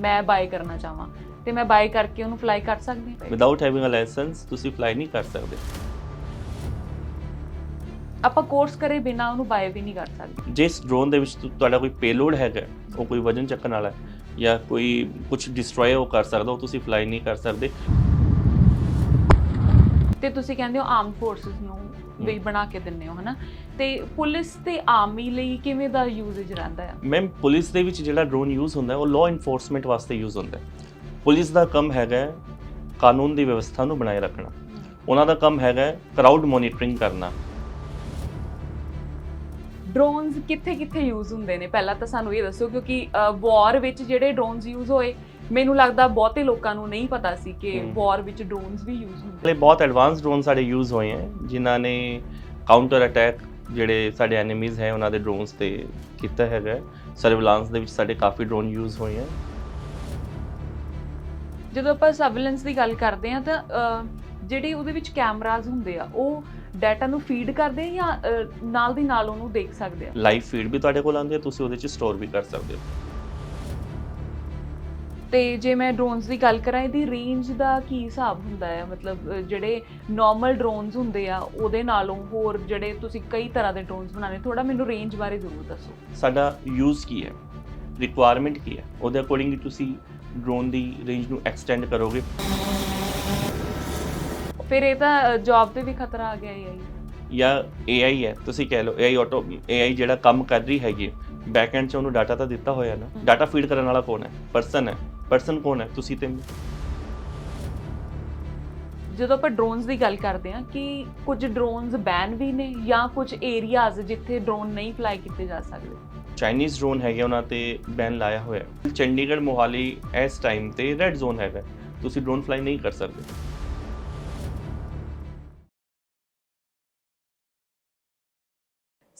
ਮੈਂ ਬਾਈ ਕਰਨਾ ਚਾਹਾਂ ਤੇ ਮੈਂ ਬਾਈ ਕਰਕੇ ਉਹਨੂੰ ਫਲਾਈ ਕਰ ਸਕਦੀ ਹਾਂ। ਵਿਦਆਊਟ ਹੈਵਿੰਗ ਅ ਲਾਇਸੈਂਸ ਤੁਸੀਂ ਫਲਾਈ ਨਹੀਂ ਕਰ ਸਕਦੇ। ਆਪਾਂ ਕੋਰਸ ਕਰੇ ਬਿਨਾ ਉਹਨੂੰ ਬਾਈ ਵੀ ਨਹੀਂ ਕਰ ਸਕਦੇ। ਜਿਸ ਡਰੋਨ ਦੇ ਵਿੱਚ ਤੁਹਾਡਾ ਕੋਈ ਪੇਲੋਡ ਹੈਗਾ ਉਹ ਕੋਈ ਵਜਨ ਚੱਕਣ ਵਾਲਾ ਜਾਂ ਕੋਈ ਕੁਝ ਡਿਸਟਰੋਏ ਉਹ ਕਰ ਸਕਦਾ ਉਹ ਤੁਸੀਂ ਫਲਾਈ ਨਹੀਂ ਕਰ ਸਕਦੇ। ਤੇ ਤੁਸੀਂ ਕਹਿੰਦੇ ਹੋ ਆਰਮ ਫੋਰਸਸ ਨੂੰ ਵੀ ਬਣਾ ਕੇ ਦਿੰਨੇ ਹੋ ਹਨਾ? ਤੇ ਪੁਲਿਸ ਤੇ ਆਰਮੀ ਲਈ ਕਿਵੇਂ ਦਾ ਯੂਜ਼ੇਜ ਰਹਿੰਦਾ ਆ? ਮੈਮ ਪੁਲਿਸ ਦੇ ਵਿੱਚ ਜਿਹੜਾ ਡਰੋਨ ਯੂਜ਼ ਹੁੰਦਾ ਹੈ ਉਹ ਲਾਅ ਇਨਫੋਰਸਮੈਂਟ ਵਾਸਤੇ ਯੂਜ਼ ਹੁੰਦਾ ਹੈ। ਪੁਲਿਸ ਦਾ ਕੰਮ ਹੈਗਾ ਹੈ ਕਾਨੂੰਨ ਦੀ ਵਿਵਸਥਾ ਨੂੰ ਬਣਾਏ ਰੱਖਣਾ। ਉਹਨਾਂ ਦਾ ਕੰਮ ਹੈਗਾ ਹੈ ਕਰਾਊਡ ਮੋਨੀਟਰਿੰਗ ਕਰਨਾ। ਡਰੋਨਸ ਕਿੱਥੇ ਕਿੱਥੇ ਯੂਜ਼ ਹੁੰਦੇ ਨੇ? ਪਹਿਲਾਂ ਤਾਂ ਸਾਨੂੰ ਇਹ ਦੱਸੋ ਕਿਉਂਕਿ ਵਾਰ ਵਿੱਚ ਜਿਹੜੇ ਡਰੋਨਸ ਯੂਜ਼ ਹੋਏ ਮੈਨੂੰ ਲੱਗਦਾ ਬਹੁਤੇ ਲੋਕਾਂ ਨੂੰ ਨਹੀਂ ਪਤਾ ਸੀ ਕਿ। ਵਾਰ ਵਿੱਚ ਡਰੋਨਸ ਵੀ ਯੂਜ਼ ਹੁੰਦੇ ਹਲੇ ਬਹੁਤ ਐਡਵਾਂਸ ਡਰੋਨ ਸਾਡੇ ਯੂਜ਼ ਹੋਏ ਹੈ ਜਿਨ੍ਹਾਂ ਨੇ ਕਾਊਂਟਰ ਅਟੈਕ ਜਿਹੜੇ ਸਾਡੇ ਐਨੀਮੀਜ਼ ਹੈ ਉਹਨਾਂ ਦੇ ਡਰੋਨਸ ਤੇ ਕੀਤਾ ਹੈਗਾ ਸਰਵੇਲਾਂਸ ਦੇ ਵਿੱਚ ਸਾਡੇ ਕਾਫੀ ਡਰੋਨ ਯੂਜ਼ ਹੋਏ ਹੈ। ਜਦੋਂ ਆਪਾਂ ਸਰਵੇਲੈਂਸ ਦੀ ਗੱਲ ਕਰਦੇ ਆ ਤਾਂ ਜਿਹੜੇ ਉਹਦੇ ਵਿੱਚ ਕੈਮਰਾਜ਼ ਹੁੰਦੇ ਆ ਉਹ ਡਾਟਾ ਨੂੰ ਫੀਡ ਕਰਦੇ ਆ ਜਾਂ ਨਾਲ ਦੀ ਨਾਲ ਉਹਨੂੰ ਦੇਖ ਸਕਦੇ ਆ? ਲਾਈਵ ਫੀਡ ਵੀ ਤੁਹਾਡੇ ਕੋਲ ਆਉਂਦੀ ਹੈ ਤੁਸੀਂ ਉਹਦੇ 'ਚ ਸਟੋਰ ਵੀ ਕਰ ਸਕਦੇ ਹੋ। ਤੇ ਜੇ ਮੈਂ ਡਰੋਨਸ ਦੀ ਗੱਲ ਕਰਾਂ ਇਹਦੀ ਰੇਂਜ ਦਾ ਕੀ ਹਿਸਾਬ ਹੁੰਦਾ ਹੈ? ਮਤਲਬ ਜਿਹੜੇ ਨਾਰਮਲ ਡਰੋਨਸ ਹੁੰਦੇ ਆ ਉਹਦੇ ਨਾਲੋਂ ਹੋਰ ਜਿਹੜੇ ਤੁਸੀਂ ਕਈ ਤਰ੍ਹਾਂ ਦੇ ਡਰੋਨਸ ਬਣਾਣੇ ਥੋੜਾ ਮੈਨੂੰ ਰੇਂਜ ਬਾਰੇ ਜ਼ਰੂਰ ਦੱਸੋ। ਸਾਡਾ ਯੂਜ਼ ਕੀ ਹੈ? ਰਿਕੁਆਇਰਮੈਂਟ ਕੀ ਹੈ? ਉਹਦੇ ਅਕੋਰਡਿੰਗਲੀ ਤੁਸੀਂ ਡਰੋਨ ਦੀ ਰੇਂਜ ਨੂੰ ਐਕਸਟੈਂਡ ਕਰੋਗੇ। ਫਿਰ ਇਹ ਤਾਂ ਜੌਬ ਤੇ ਵੀ ਖਤਰਾ ਆ ਗਿਆ ਹੈ ਜਾਂ AI ਹੈ ਤੁਸੀਂ ਕਹਿ ਲਓ AI ਆਟੋ AI ਜਿਹੜਾ ਕੰਮ ਕਰ ਰਹੀ ਹੈਗੀ ਬੈਕ ਐਂਡ 'ਚ ਉਹਨੂੰ ਡਾਟਾ ਤਾਂ ਦਿੱਤਾ ਹੋਇਆ ਨਾ। ਡਾਟਾ ਫੀਡ ਕਰਨ ਵਾਲਾ ਕੌਣ ਹੈ? ਪਰਸਨ ਹੈ। ਪਰਸਨ ਕੌਣ ਹੈ? ਤੁਸੀਂ ਤੇ ਮੈਂ। ਜਦੋਂ ਆਪਾਂ ਡਰੋਨਸ ਦੀ ਗੱਲ ਕਰਦੇ ਹਾਂ ਕਿ ਕੁਝ ਡਰੋਨਸ ਬੈਨ ਵੀ ਨੇ ਜਾਂ ਕੁਝ ਏਰੀਆਜ਼ ਜਿੱਥੇ ਡਰੋਨ ਨਹੀਂ ਫਲਾਈ ਕੀਤੇ ਜਾ ਸਕਦੇ? ਚਾਈਨੀਜ਼ ਡਰੋਨ ਹੈਗੇ ਉਹਨਾਂ ਤੇ ਬੈਨ ਲਾਇਆ ਹੋਇਆ। ਹੈ ਚੰਡੀਗੜ੍ਹ ਮੋਹਾਲੀ ਇਸ ਟਾਈਮ ਤੇ ਰੈੱਡ ਜ਼ੋਨ ਹੈਗਾ। ਤੁਸੀਂ ਡਰੋਨ ਫਲਾਈ ਨਹੀਂ ਕਰ ਸਕਦੇ।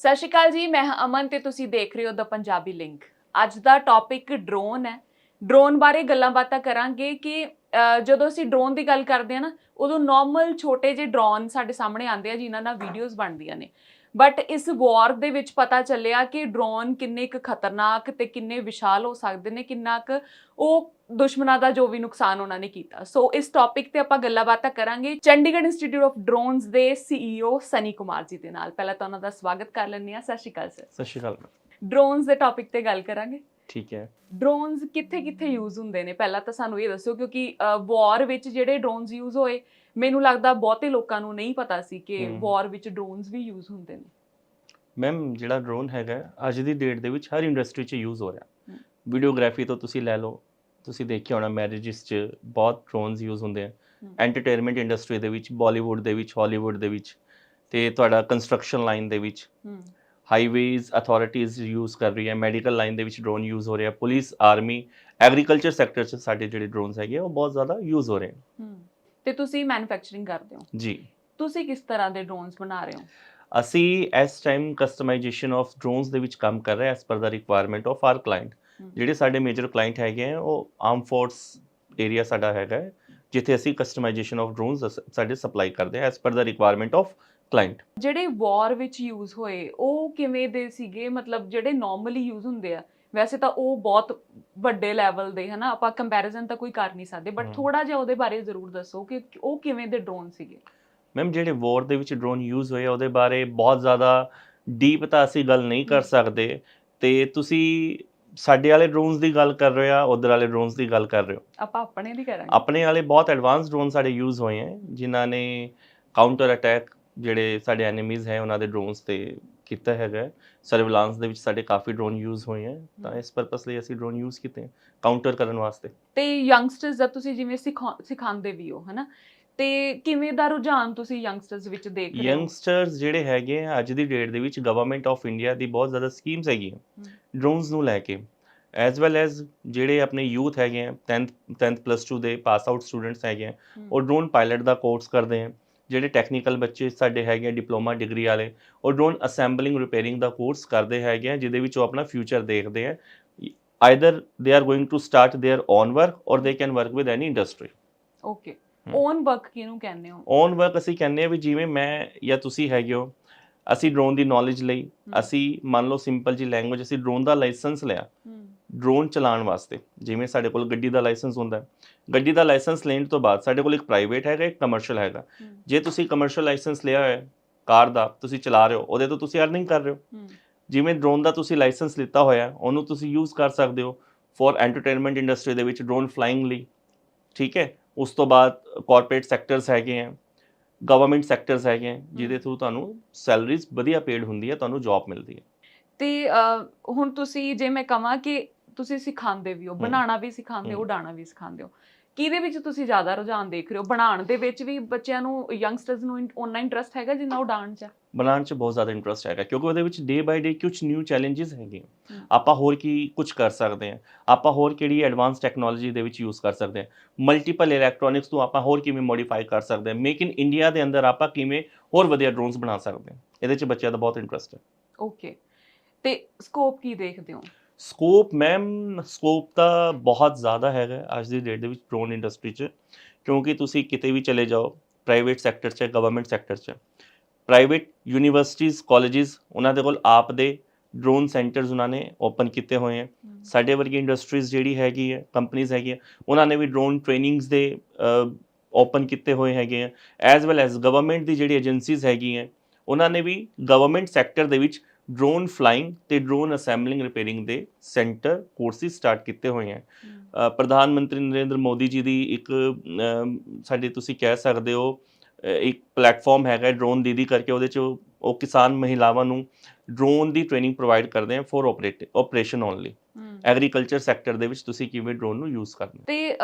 ਸਤਿ ਸ਼੍ਰੀ ਅਕਾਲ ਜੀ, ਮੈਂ ਹਾਂ ਅਮਨ ਤੇ ਤੁਸੀਂ ਦੇਖ ਰਹੇ ਹੋ ਦ ਪੰਜਾਬੀ ਲਿੰਕ ਅੱਜ ਦਾ ਟੌਪਿਕ ਡਰੋਨ ਹੈ। ਡਰੋਨ ਬਾਰੇ ਗੱਲਾਂ ਬਾਤਾਂ ਕਰਾਂਗੇ ਕਿ ਜਦੋਂ ਅਸੀਂ ਡਰੋਨ ਦੀ ਗੱਲ ਕਰਦੇ ਹਾਂ ਨਾ, ਉਦੋਂ ਨਾਰਮਲ ਛੋਟੇ ਜਿਹੇ ਡਰੋਨ ਸਾਡੇ ਸਾਹਮਣੇ ਆਉਂਦੇ ਆ, ਜਿਨ੍ਹਾਂ ਨਾਲ ਵੀਡੀਓਜ਼ ਬਣਦੀਆਂ ਨੇ। ਬਟ ਇਸ ਵਾਰ ਦੇ ਵਿੱਚ ਪਤਾ ਚੱਲਿਆ ਕਿ ਡਰੋਨ ਕਿੰਨੇ ਕੁ ਖਤਰਨਾਕ ਤੇ ਕਿੰਨੇ ਵਿਸ਼ਾਲ ਹੋ ਸਕਦੇ ਨੇ ਕਿੰਨਾ ਕੁ ਉਹ ਦੁਸ਼ਮਣਾਂ ਦਾ ਜੋ ਵੀ ਨੁਕਸਾਨ ਉਹਨਾਂ ਨੇ ਕੀਤਾ। ਸੋ ਇਸ ਟੌਪਿਕ ਤੇ ਆਪਾਂ ਗੱਲਾਂ ਬਾਤਾਂ ਕਰਾਂਗੇ ਚੰਡੀਗੜ੍ਹ ਇੰਸਟੀਚਿਊਟ ਆਫ ਡਰੋਨਸ ਦੇ ਸੀਈਓ ਸਨੀ ਕੁਮਾਰ ਜੀ ਦੇ ਨਾਲ। ਪਹਿਲਾਂ ਤਾਂ ਉਹਨਾਂ ਦਾ ਸਵਾਗਤ ਕਰ ਲੈਂਦੇ ਆ ਸਤਿ ਸ਼੍ਰੀ ਅਕਾਲ ਸਰ ਸਤਿ ਸ਼੍ਰੀ ਅਕਾਲ ਡਰੋਨਸ ਦੇ ਟੌਪਿਕ ਤੇ ਗੱਲ ਕਰਾਂਗੇ। ਠੀਕ ਹੈ। ਡਰੋਨਸ ਕਿੱਥੇ ਕਿੱਥੇ ਯੂਜ਼ ਹੁੰਦੇ ਨੇ? ਪਹਿਲਾਂ ਤਾਂ ਸਾਨੂੰ ਇਹ ਦੱਸੋ ਕਿਉਂਕਿ ਵਾਰ ਵਿੱਚ ਜਿਹੜੇ ਡਰੋਨਸ ਯੂਜ਼ ਹੋਏ ਮੈਨੂੰ ਲੱਗਦਾ ਬਹੁਤੇ ਲੋਕਾਂ ਨੂੰ ਨਹੀਂ ਪਤਾ ਸੀ ਕਿ। ਵਾਰ ਵਿੱਚ ਡਰੋਨਸ ਵੀ ਯੂਜ਼ ਹੁੰਦੇ ਨੇ। ਮੈਮ ਜਿਹੜਾ ਡਰੋਨ ਹੈਗਾ ਅੱਜ ਦੀ ਡੇਟ ਦੇ ਵਿੱਚ ਹਰ ਇੰਡਸਟਰੀ 'ਚ ਯੂਜ਼ ਹੋ ਰਿਹਾ। ਵੀਡੀਓਗ੍ਰਾਫੀ ਤੋਂ ਤੁਸੀਂ ਲੈ ਲਓ ਤੁਸੀਂ ਦੇਖਿਆ ਹੋਣਾ ਮੈਰਿਜਸ 'ਚ ਬਹੁਤ ਡਰੋਨਸ ਯੂਜ਼ ਹੁੰਦੇ ਆ। ਐਂਟਰਟੇਨਮੈਂਟ ਇੰਡਸਟਰੀ ਦੇ ਵਿੱਚ ਬਾਲੀਵੁੱਡ ਦੇ ਵਿੱਚ ਹਾਲੀਵੁੱਡ ਦੇ ਵਿੱਚ ਤੇ ਤੁਹਾਡਾ ਕੰਸਟਰਕਸ਼ਨ ਲਾਈਨ ਦੇ ਵਿੱਚ। ਹਾਈਵੇਜ਼ ਅਥਾਰਟੀਜ਼ ਯੂਜ਼ ਕਰ ਰਹੀ ਹੈ ਮੈਡੀਕਲ ਲਾਈਨ ਦੇ ਵਿੱਚ ਡਰੋਨ ਯੂਜ਼ ਹੋ ਰਿਹਾ ਪੁਲਿਸ ਆਰਮੀ ਐਗਰੀਕਲਚਰ ਸੈਕਟਰ 'ਚ ਸਾਡੇ ਜਿਹੜੇ ਡਰੋਨਸ ਹੈਗੇ ਉਹ ਬਹੁਤ ਜ਼ਿਆਦਾ ਯੂਜ਼ ਹੋ ਰਹੇ ਹਨ ਤੇ ਤੁਸੀਂ ਮੈਨੂਫੈਕਚਰਿੰਗ ਕਰਦੇ ਹੋ? ਜੀ। ਤੁਸੀਂ ਕਿਸ ਤਰ੍ਹਾਂ ਦੇ ਡਰੋਨਸ ਬਣਾ ਰਹੇ ਹੋ? ਅਸੀਂ ਇਸ ਟਾਈਮ ਕਸਟਮਾਈਜੇਸ਼ਨ ਆਫ ਡਰੋਨਸ ਦੇ ਵਿੱਚ ਕੰਮ ਕਰ ਰਹੇ ਹਾਂ as per the requirement of our client. ਜਿਹੜੇ ਸਾਡੇ ਮੇਜਰ ਕਲਾਇੰਟ ਹੈਗੇ ਆ ਉਹ ਆਰਮ ਫੋਰਸ ਏਰੀਆ ਸਾਡਾ ਹੈਗਾ ਜਿੱਥੇ ਅਸੀਂ ਕਸਟਮਾਈਜੇਸ਼ਨ ਆਫ ਡਰੋਨਸ ਸਾਡੇ ਸਪਲਾਈ ਕਰਦੇ ਹਾਂ as per the requirement of client ਜਿਹੜੇ ਵਾਰ ਵਿੱਚ ਯੂਜ਼ ਹੋਏ ਉਹ ਕਿਵੇਂ ਦੇ ਸੀਗੇ? ਮਤਲਬ ਜਿਹੜੇ ਨਾਰਮਲੀ ਯੂਜ਼ ਹੁੰਦੇ ਆ ਵੈਸੇ ਤਾਂ ਉਹ ਬਹੁਤ ਵੱਡੇ ਲੈਵਲ ਦੇ ਹਨਾ? ਆਪਾਂ ਕੰਪੈਰੀਜ਼ਨ ਤਾਂ ਕੋਈ ਕਰ ਨਹੀਂ ਸਕਦੇ ਬਟ। ਥੋੜਾ ਜਿਹਾ ਉਹਦੇ ਬਾਰੇ ਜ਼ਰੂਰ ਦੱਸੋ ਕਿ ਉਹ ਕਿਵੇਂ ਦੇ ਡਰੋਨ ਸੀਗੇ? ਮੈਮ ਜਿਹੜੇ ਵਾਰ ਦੇ ਵਿੱਚ ਡਰੋਨ ਯੂਜ਼ ਹੋਏ ਆ, ਉਹਦੇ ਬਾਰੇ ਬਹੁਤ ਜ਼ਿਆਦਾ ਡੀਪ ਤਾਂ ਅਸੀਂ ਗੱਲ ਨਹੀਂ ਕਰ। ਸਕਦੇ। ਤੇ ਤੁਸੀਂ ਸਾਡੇ ਵਾਲੇ ਡਰੋਨਸ ਦੀ ਗੱਲ ਕਰ ਰਹੇ ਆ ਉਧਰ ਵਾਲੇ ਡਰੋਨਸ ਦੀ ਗੱਲ ਕਰ ਰਹੇ ਹੋ? ਆਪਾਂ ਆਪਣੇ ਦੀ ਕਰਾਂਗੇ। ਆਪਣੇ ਵਾਲੇ ਬਹੁਤ ਐਡਵਾਂਸ ਡਰੋਨ ਸਾਡੇ ਯੂਜ਼ ਹੋਏ ਹੈ ਜਿਨ੍ਹਾਂ ਨੇ ਕਾਊਂਟਰ ਅਟੈਕ ਜਿਹੜੇ ਸਾਡੇ ਐਨੀਮੀਜ਼ ਹੈ ਉਹਨਾਂ ਦੇ ਡਰੋਨਸ ਤੇ ਕੀਤਾ ਹੈਗਾ ਸਰਵੇਲਾਂਸ ਦੇ ਵਿੱਚ ਸਾਡੇ ਕਾਫੀ ਡਰੋਨ ਯੂਜ਼ ਹੋਏ ਹੈ। ਤਾਂ। ਇਸ ਪਰਪਸ ਲਈ ਅਸੀਂ ਡਰੋਨ ਯੂਜ਼ ਕੀਤੇ ਕਾਊਂਟਰ ਕਰਨ ਵਾਸਤੇ। ਤੇ ਯੰਗਸਟਰਸ ਦਾ ਤੁਸੀਂ ਜਿਵੇਂ ਸਿਖਾ- ਸਿਖਾਉਂਦੇ ਵੀ ਹੋ ਹਨਾ? ਤੇ ਕਿਵੇਂ ਦਾ ਰੁਝਾਨ ਤੁਸੀਂ ਯੰਗਸਟਰਸ ਵਿੱਚ ਦੇਖ ਰਹੇ ਹੋ? ਯੰਗਸਟਰਸ ਜਿਹੜੇ ਹੈਗੇ ਆ ਅੱਜ ਦੀ ਡੇਟ ਦੇ ਵਿੱਚ ਗਵਰਨਮੈਂਟ ਆਫ ਇੰਡੀਆ ਦੀ ਬਹੁਤ ਜ਼ਿਆਦਾ ਸਕੀਮਸ ਹੈਗੀਆਂ। ਡਰੋਨਸ ਨੂੰ ਲੈ ਕੇ। ਐਸ ਵੈਲ ਐਸ ਜਿਹੜੇ ਆਪਣੇ ਯੂਥ ਹੈਗੇ ਆ 10th 10th ਪਲੱਸ 2 ਦੇ ਪਾਸ ਆਊਟ ਸਟੂਡੈਂਟਸ ਹੈਗੇ ਆ ਉਹ ਡਰੋਨ ਪਾਇਲਟ ਦਾ ਕੋਰਸ ਕਰਦੇ ਆ ਜਿਹੜੇ ਟੈਕਨੀਕਲ ਬੱਚੇ ਸਾਡੇ ਹੈਗੇ ਆ ਡਿਪਲੋਮਾ ਡਿਗਰੀ ਵਾਲੇ ਉਹ ਡਰੋਨ ਅਸੈਂਬਲਿੰਗ ਰਿਪੇਅਰਿੰਗ ਦਾ ਕੋਰਸ ਕਰਦੇ ਹੈਗੇ ਆ ਜਿਹਦੇ ਵਿੱਚ ਉਹ ਆਪਣਾ ਫਿਊਚਰ ਦੇਖਦੇ ਆ either they are going to start their own work or they can work with any industry okay hmm. Own work ਕਿਹਨੂੰ ਕਹਿੰਦੇ ਹੋ ਓਨ ਵਰਕ ਅਸੀਂ ਕਹਿੰਦੇ ਆ ਵੀ ਜਿਵੇਂ ਮੈਂ ਜਾਂ ਤੁਸੀਂ ਹੈਗੇ ਹੋ ਅਸੀਂ ਡਰੋਨ ਦੀ ਨੌਲੇਜ ਲਈ। ਅਸੀਂ ਮੰਨ ਲਓ ਸਿੰਪਲ ਜੀ ਲੈਂਗੁਏਜ ਅਸੀਂ ਡਰੋਨ ਦਾ ਲਾਇਸੈਂਸ ਲਿਆ। ਡਰੋਨ ਚਲਾਉਣ ਵਾਸਤੇ ਜਿਵੇਂ ਸਾਡੇ ਕੋਲ ਗੱਡੀ ਦਾ ਲਾਇਸੈਂਸ ਹੁੰਦਾ ਹੈ। ਗੱਡੀ ਦਾ ਲਾਇਸੈਂਸ ਲੈਣ ਤੋਂ ਬਾਅਦ ਸਾਡੇ ਕੋਲ ਇੱਕ ਪ੍ਰਾਈਵੇਟ ਹੈਗਾ ਇੱਕ ਕਮਰਸ਼ੀਅਲ ਹੈਗਾ। ਜੇ ਤੁਸੀਂ ਕਮਰਸ਼ੀਅਲ ਲਾਇਸੈਂਸ ਲਿਆ ਹੋਇਆ ਹੈ ਕਾਰ ਦਾ ਤੁਸੀਂ ਚਲਾ ਰਹੇ ਹੋ ਉਹਦੇ ਤੋਂ ਤੁਸੀਂ ਅਰਨਿੰਗ ਕਰ ਰਹੇ ਹੋ। ਜਿਵੇਂ ਡਰੋਨ ਦਾ ਤੁਸੀਂ ਲਾਇਸੈਂਸ ਲਿੱਤਾ ਹੋਇਆ ਉਹਨੂੰ ਤੁਸੀਂ ਯੂਜ਼ ਕਰ ਸਕਦੇ ਹੋ ਫॉर ਐਂਟਰਟੇਨਮੈਂਟ ਇੰਡਸਟਰੀ ਦੇ ਵਿੱਚ ਡਰੋਨ ਫਲਾਈਂਗ ਲਈ। ਠੀਕ ਹੈ? ਉਸ ਤੋਂ ਬਾਅਦ ਕਾਰਪੋਰੇਟ ਸੈਕਟਰਸ ਹੈਗੇ ਆ। ਗਵਰਨਮੈਂਟ ਸੈਕਟਰਸ ਹੈਗੇ ਜਿਹਦੇ ਥਰੂ ਤੁਹਾਨੂੰ ਸੈਲਰੀਜ਼ ਵਧੀਆ ਪੇਡ ਹੁੰਦੀ ਹੈ ਤੁਹਾਨੂੰ ਜੌਬ ਮਿਲਦੀ ਹੈ। ਤੇ ਹੁਣ ਤੁਸੀਂ ਜੇ ਮੈਂ ਕਹਾਂ ਕਿ ਤੁਸੀਂ ਸਿਖਾਉਂਦੇ ਵੀ ਹੋ ਬਣਾਉਣਾ ਵੀ ਸਿਖਾਉਂਦੇ ਹੋ ਹਮ। ਉਡਾਉਣਾ ਵੀ ਸਿਖਾਉਂਦੇ ਹੋ ਕਿਹਦੇ ਵਿੱਚ ਤੁਸੀਂ ਜ਼ਿਆਦਾ ਰੁਝਾਨ ਦੇਖ ਰਹੇ ਹੋ? ਬਣਾਉਣ ਦੇ ਵਿੱਚ ਵੀ ਬੱਚਿਆਂ ਨੂੰ ਯੰਗਸਟਰਸ ਨੂੰ ਓਨਾ ਇੰਟਰਸਟ ਹੈਗਾ ਜਿੰਨਾ ਉਡਾਉਣ 'ਚ? ਹੈ? ਬਣਾਉਣ 'ਚ ਬਹੁਤ ਜ਼ਿਆਦਾ ਇੰਟਰਸਟ ਹੈਗਾ ਕਿਉਂਕਿ ਉਹਦੇ ਵਿੱਚ ਡੇ ਬਾਈ ਡੇ ਕੁਝ ਨਿਊ ਚੈਲੰਜਸ ਹੈਗੇ ਆ। ਆਪਾਂ ਹੋਰ ਕੀ ਕੁਝ ਕਰ ਸਕਦੇ ਹਾਂ? ਆਪਾਂ ਹੋਰ ਕਿਹੜੀ ਐਡਵਾਂਸ ਟੈਕਨੋਲੋਜੀ ਦੇ ਵਿੱਚ ਯੂਜ਼ ਕਰ ਸਕਦੇ ਹਾਂ? ਮਲਟੀਪਲ ਇਲੈਕਟ੍ਰੋਨਿਕਸ ਨੂੰ ਆਪਾਂ ਹੋਰ ਕਿਵੇਂ ਮੋਡੀਫਾਈ ਕਰ ਸਕਦੇ ਹਾਂ? ਮੇਕ ਇਨ ਇੰਡੀਆ ਦੇ ਅੰਦਰ ਆਪਾਂ ਕਿਵੇਂ ਹੋਰ ਵਧੀਆ ਡਰੋਨਸ ਬਣਾ ਸਕਦੇ ਹਾਂ? ਇਹਦੇ 'ਚ ਬੱਚਿਆਂ ਦਾ ਬਹੁਤ ਇੰਟਰਸਟ ਹੈ। ਓਕੇ ਤੇ ਸਕੋਪ ਕੀ ਦੇਖਦੇ ਹੋ? ਸਕੋਪ ਮੈਮ ਸਕੋਪ ਤਾਂ ਬਹੁਤ ਜ਼ਿਆਦਾ ਹੈਗਾ ਅੱਜ ਦੀ ਡੇਟ ਦੇ ਵਿੱਚ ਡਰੋਨ ਇੰਡਸਟਰੀ 'ਚ ਕਿਉਂਕਿ ਤੁਸੀਂ ਕਿਤੇ ਵੀ ਚਲੇ ਜਾਓ ਪ੍ਰਾਈਵੇਟ ਸੈਕਟਰ 'ਚ ਗਵਰਨਮੈਂਟ ਸੈਕਟਰ 'ਚ ਪ੍ਰਾਈਵੇਟ ਯੂਨੀਵਰਸਿਟੀਜ਼ ਕਾਲਜਿਸ ਉਹਨਾਂ ਦੇ ਕੋਲ ਆਪ ਦੇ ਡਰੋਨ ਸੈਂਟਰਸ ਉਹਨਾਂ ਨੇ ਓਪਨ ਕੀਤੇ ਹੋਏ ਹੈ ਸਾਡੇ ਵਰਗੀ ਇੰਡਸਟਰੀਜ਼ ਜਿਹੜੀ ਹੈਗੀ ਹੈ ਕੰਪਨੀਆਂ ਹੈਗੀਆਂ ਉਹਨਾਂ ਨੇ ਵੀ ਡਰੋਨ ਟ੍ਰੇਨਿੰਗਸ ਦੇ ਓਪਨ ਕੀਤੇ ਹੋਏ ਹੈਗੇ ਆ। ਐਜ਼ ਵੈਲ ਐਜ਼ ਗਵਰਨਮੈਂਟ ਦੀ ਜਿਹੜੀ ਏਜੰਸੀਜ਼ ਹੈਗੀਆਂ ਉਹਨਾਂ ਨੇ ਵੀ ਗਵਰਨਮੈਂਟ ਸੈਕਟਰ ਦੇ ਵਿੱਚ ਡਰੋਨ ਫਲਾਈਂਗ ਤੇ ਡਰੋਨ ਅਸੈਂਬਲਿੰਗ ਰਿਪੇਅਰਿੰਗ ਦੇ ਸੈਂਟਰ ਕੋਰਸਿਸ ਸਟਾਰਟ ਕੀਤੇ ਹੋਏ ਹੈ। ਪ੍ਰਧਾਨ ਮੰਤਰੀ ਨਰਿੰਦਰ ਮੋਦੀ ਜੀ ਦੀ ਇੱਕ ਸਾਡੇ ਤੁਸੀਂ ਕਹਿ ਸਕਦੇ ਹੋ ਇੱਕ ਪਲੇਟਫਾਰਮ ਹੈਗਾ ਡਰੋਨ ਦੀਦੀ ਕਰਕੇ, ਉਹਦੇ ਚ ਉਹ ਕਿਸਾਨ ਮਹਿਲਾਵਾਂ ਨੂੰ ਡਰੋਨ ਦੀ ਟ੍ਰੇਨਿੰਗ ਪ੍ਰੋਵਾਈਡ ਕਰਦੇ ਆ for operation only. Agriculture sector ਦੇ ਵਿੱਚ ਤੁਸੀਂ ਕਿਵੇਂ ਡਰੋਨ ਨੂੰ ਯੂਜ਼ ਕਰਨਾ? ਤੇ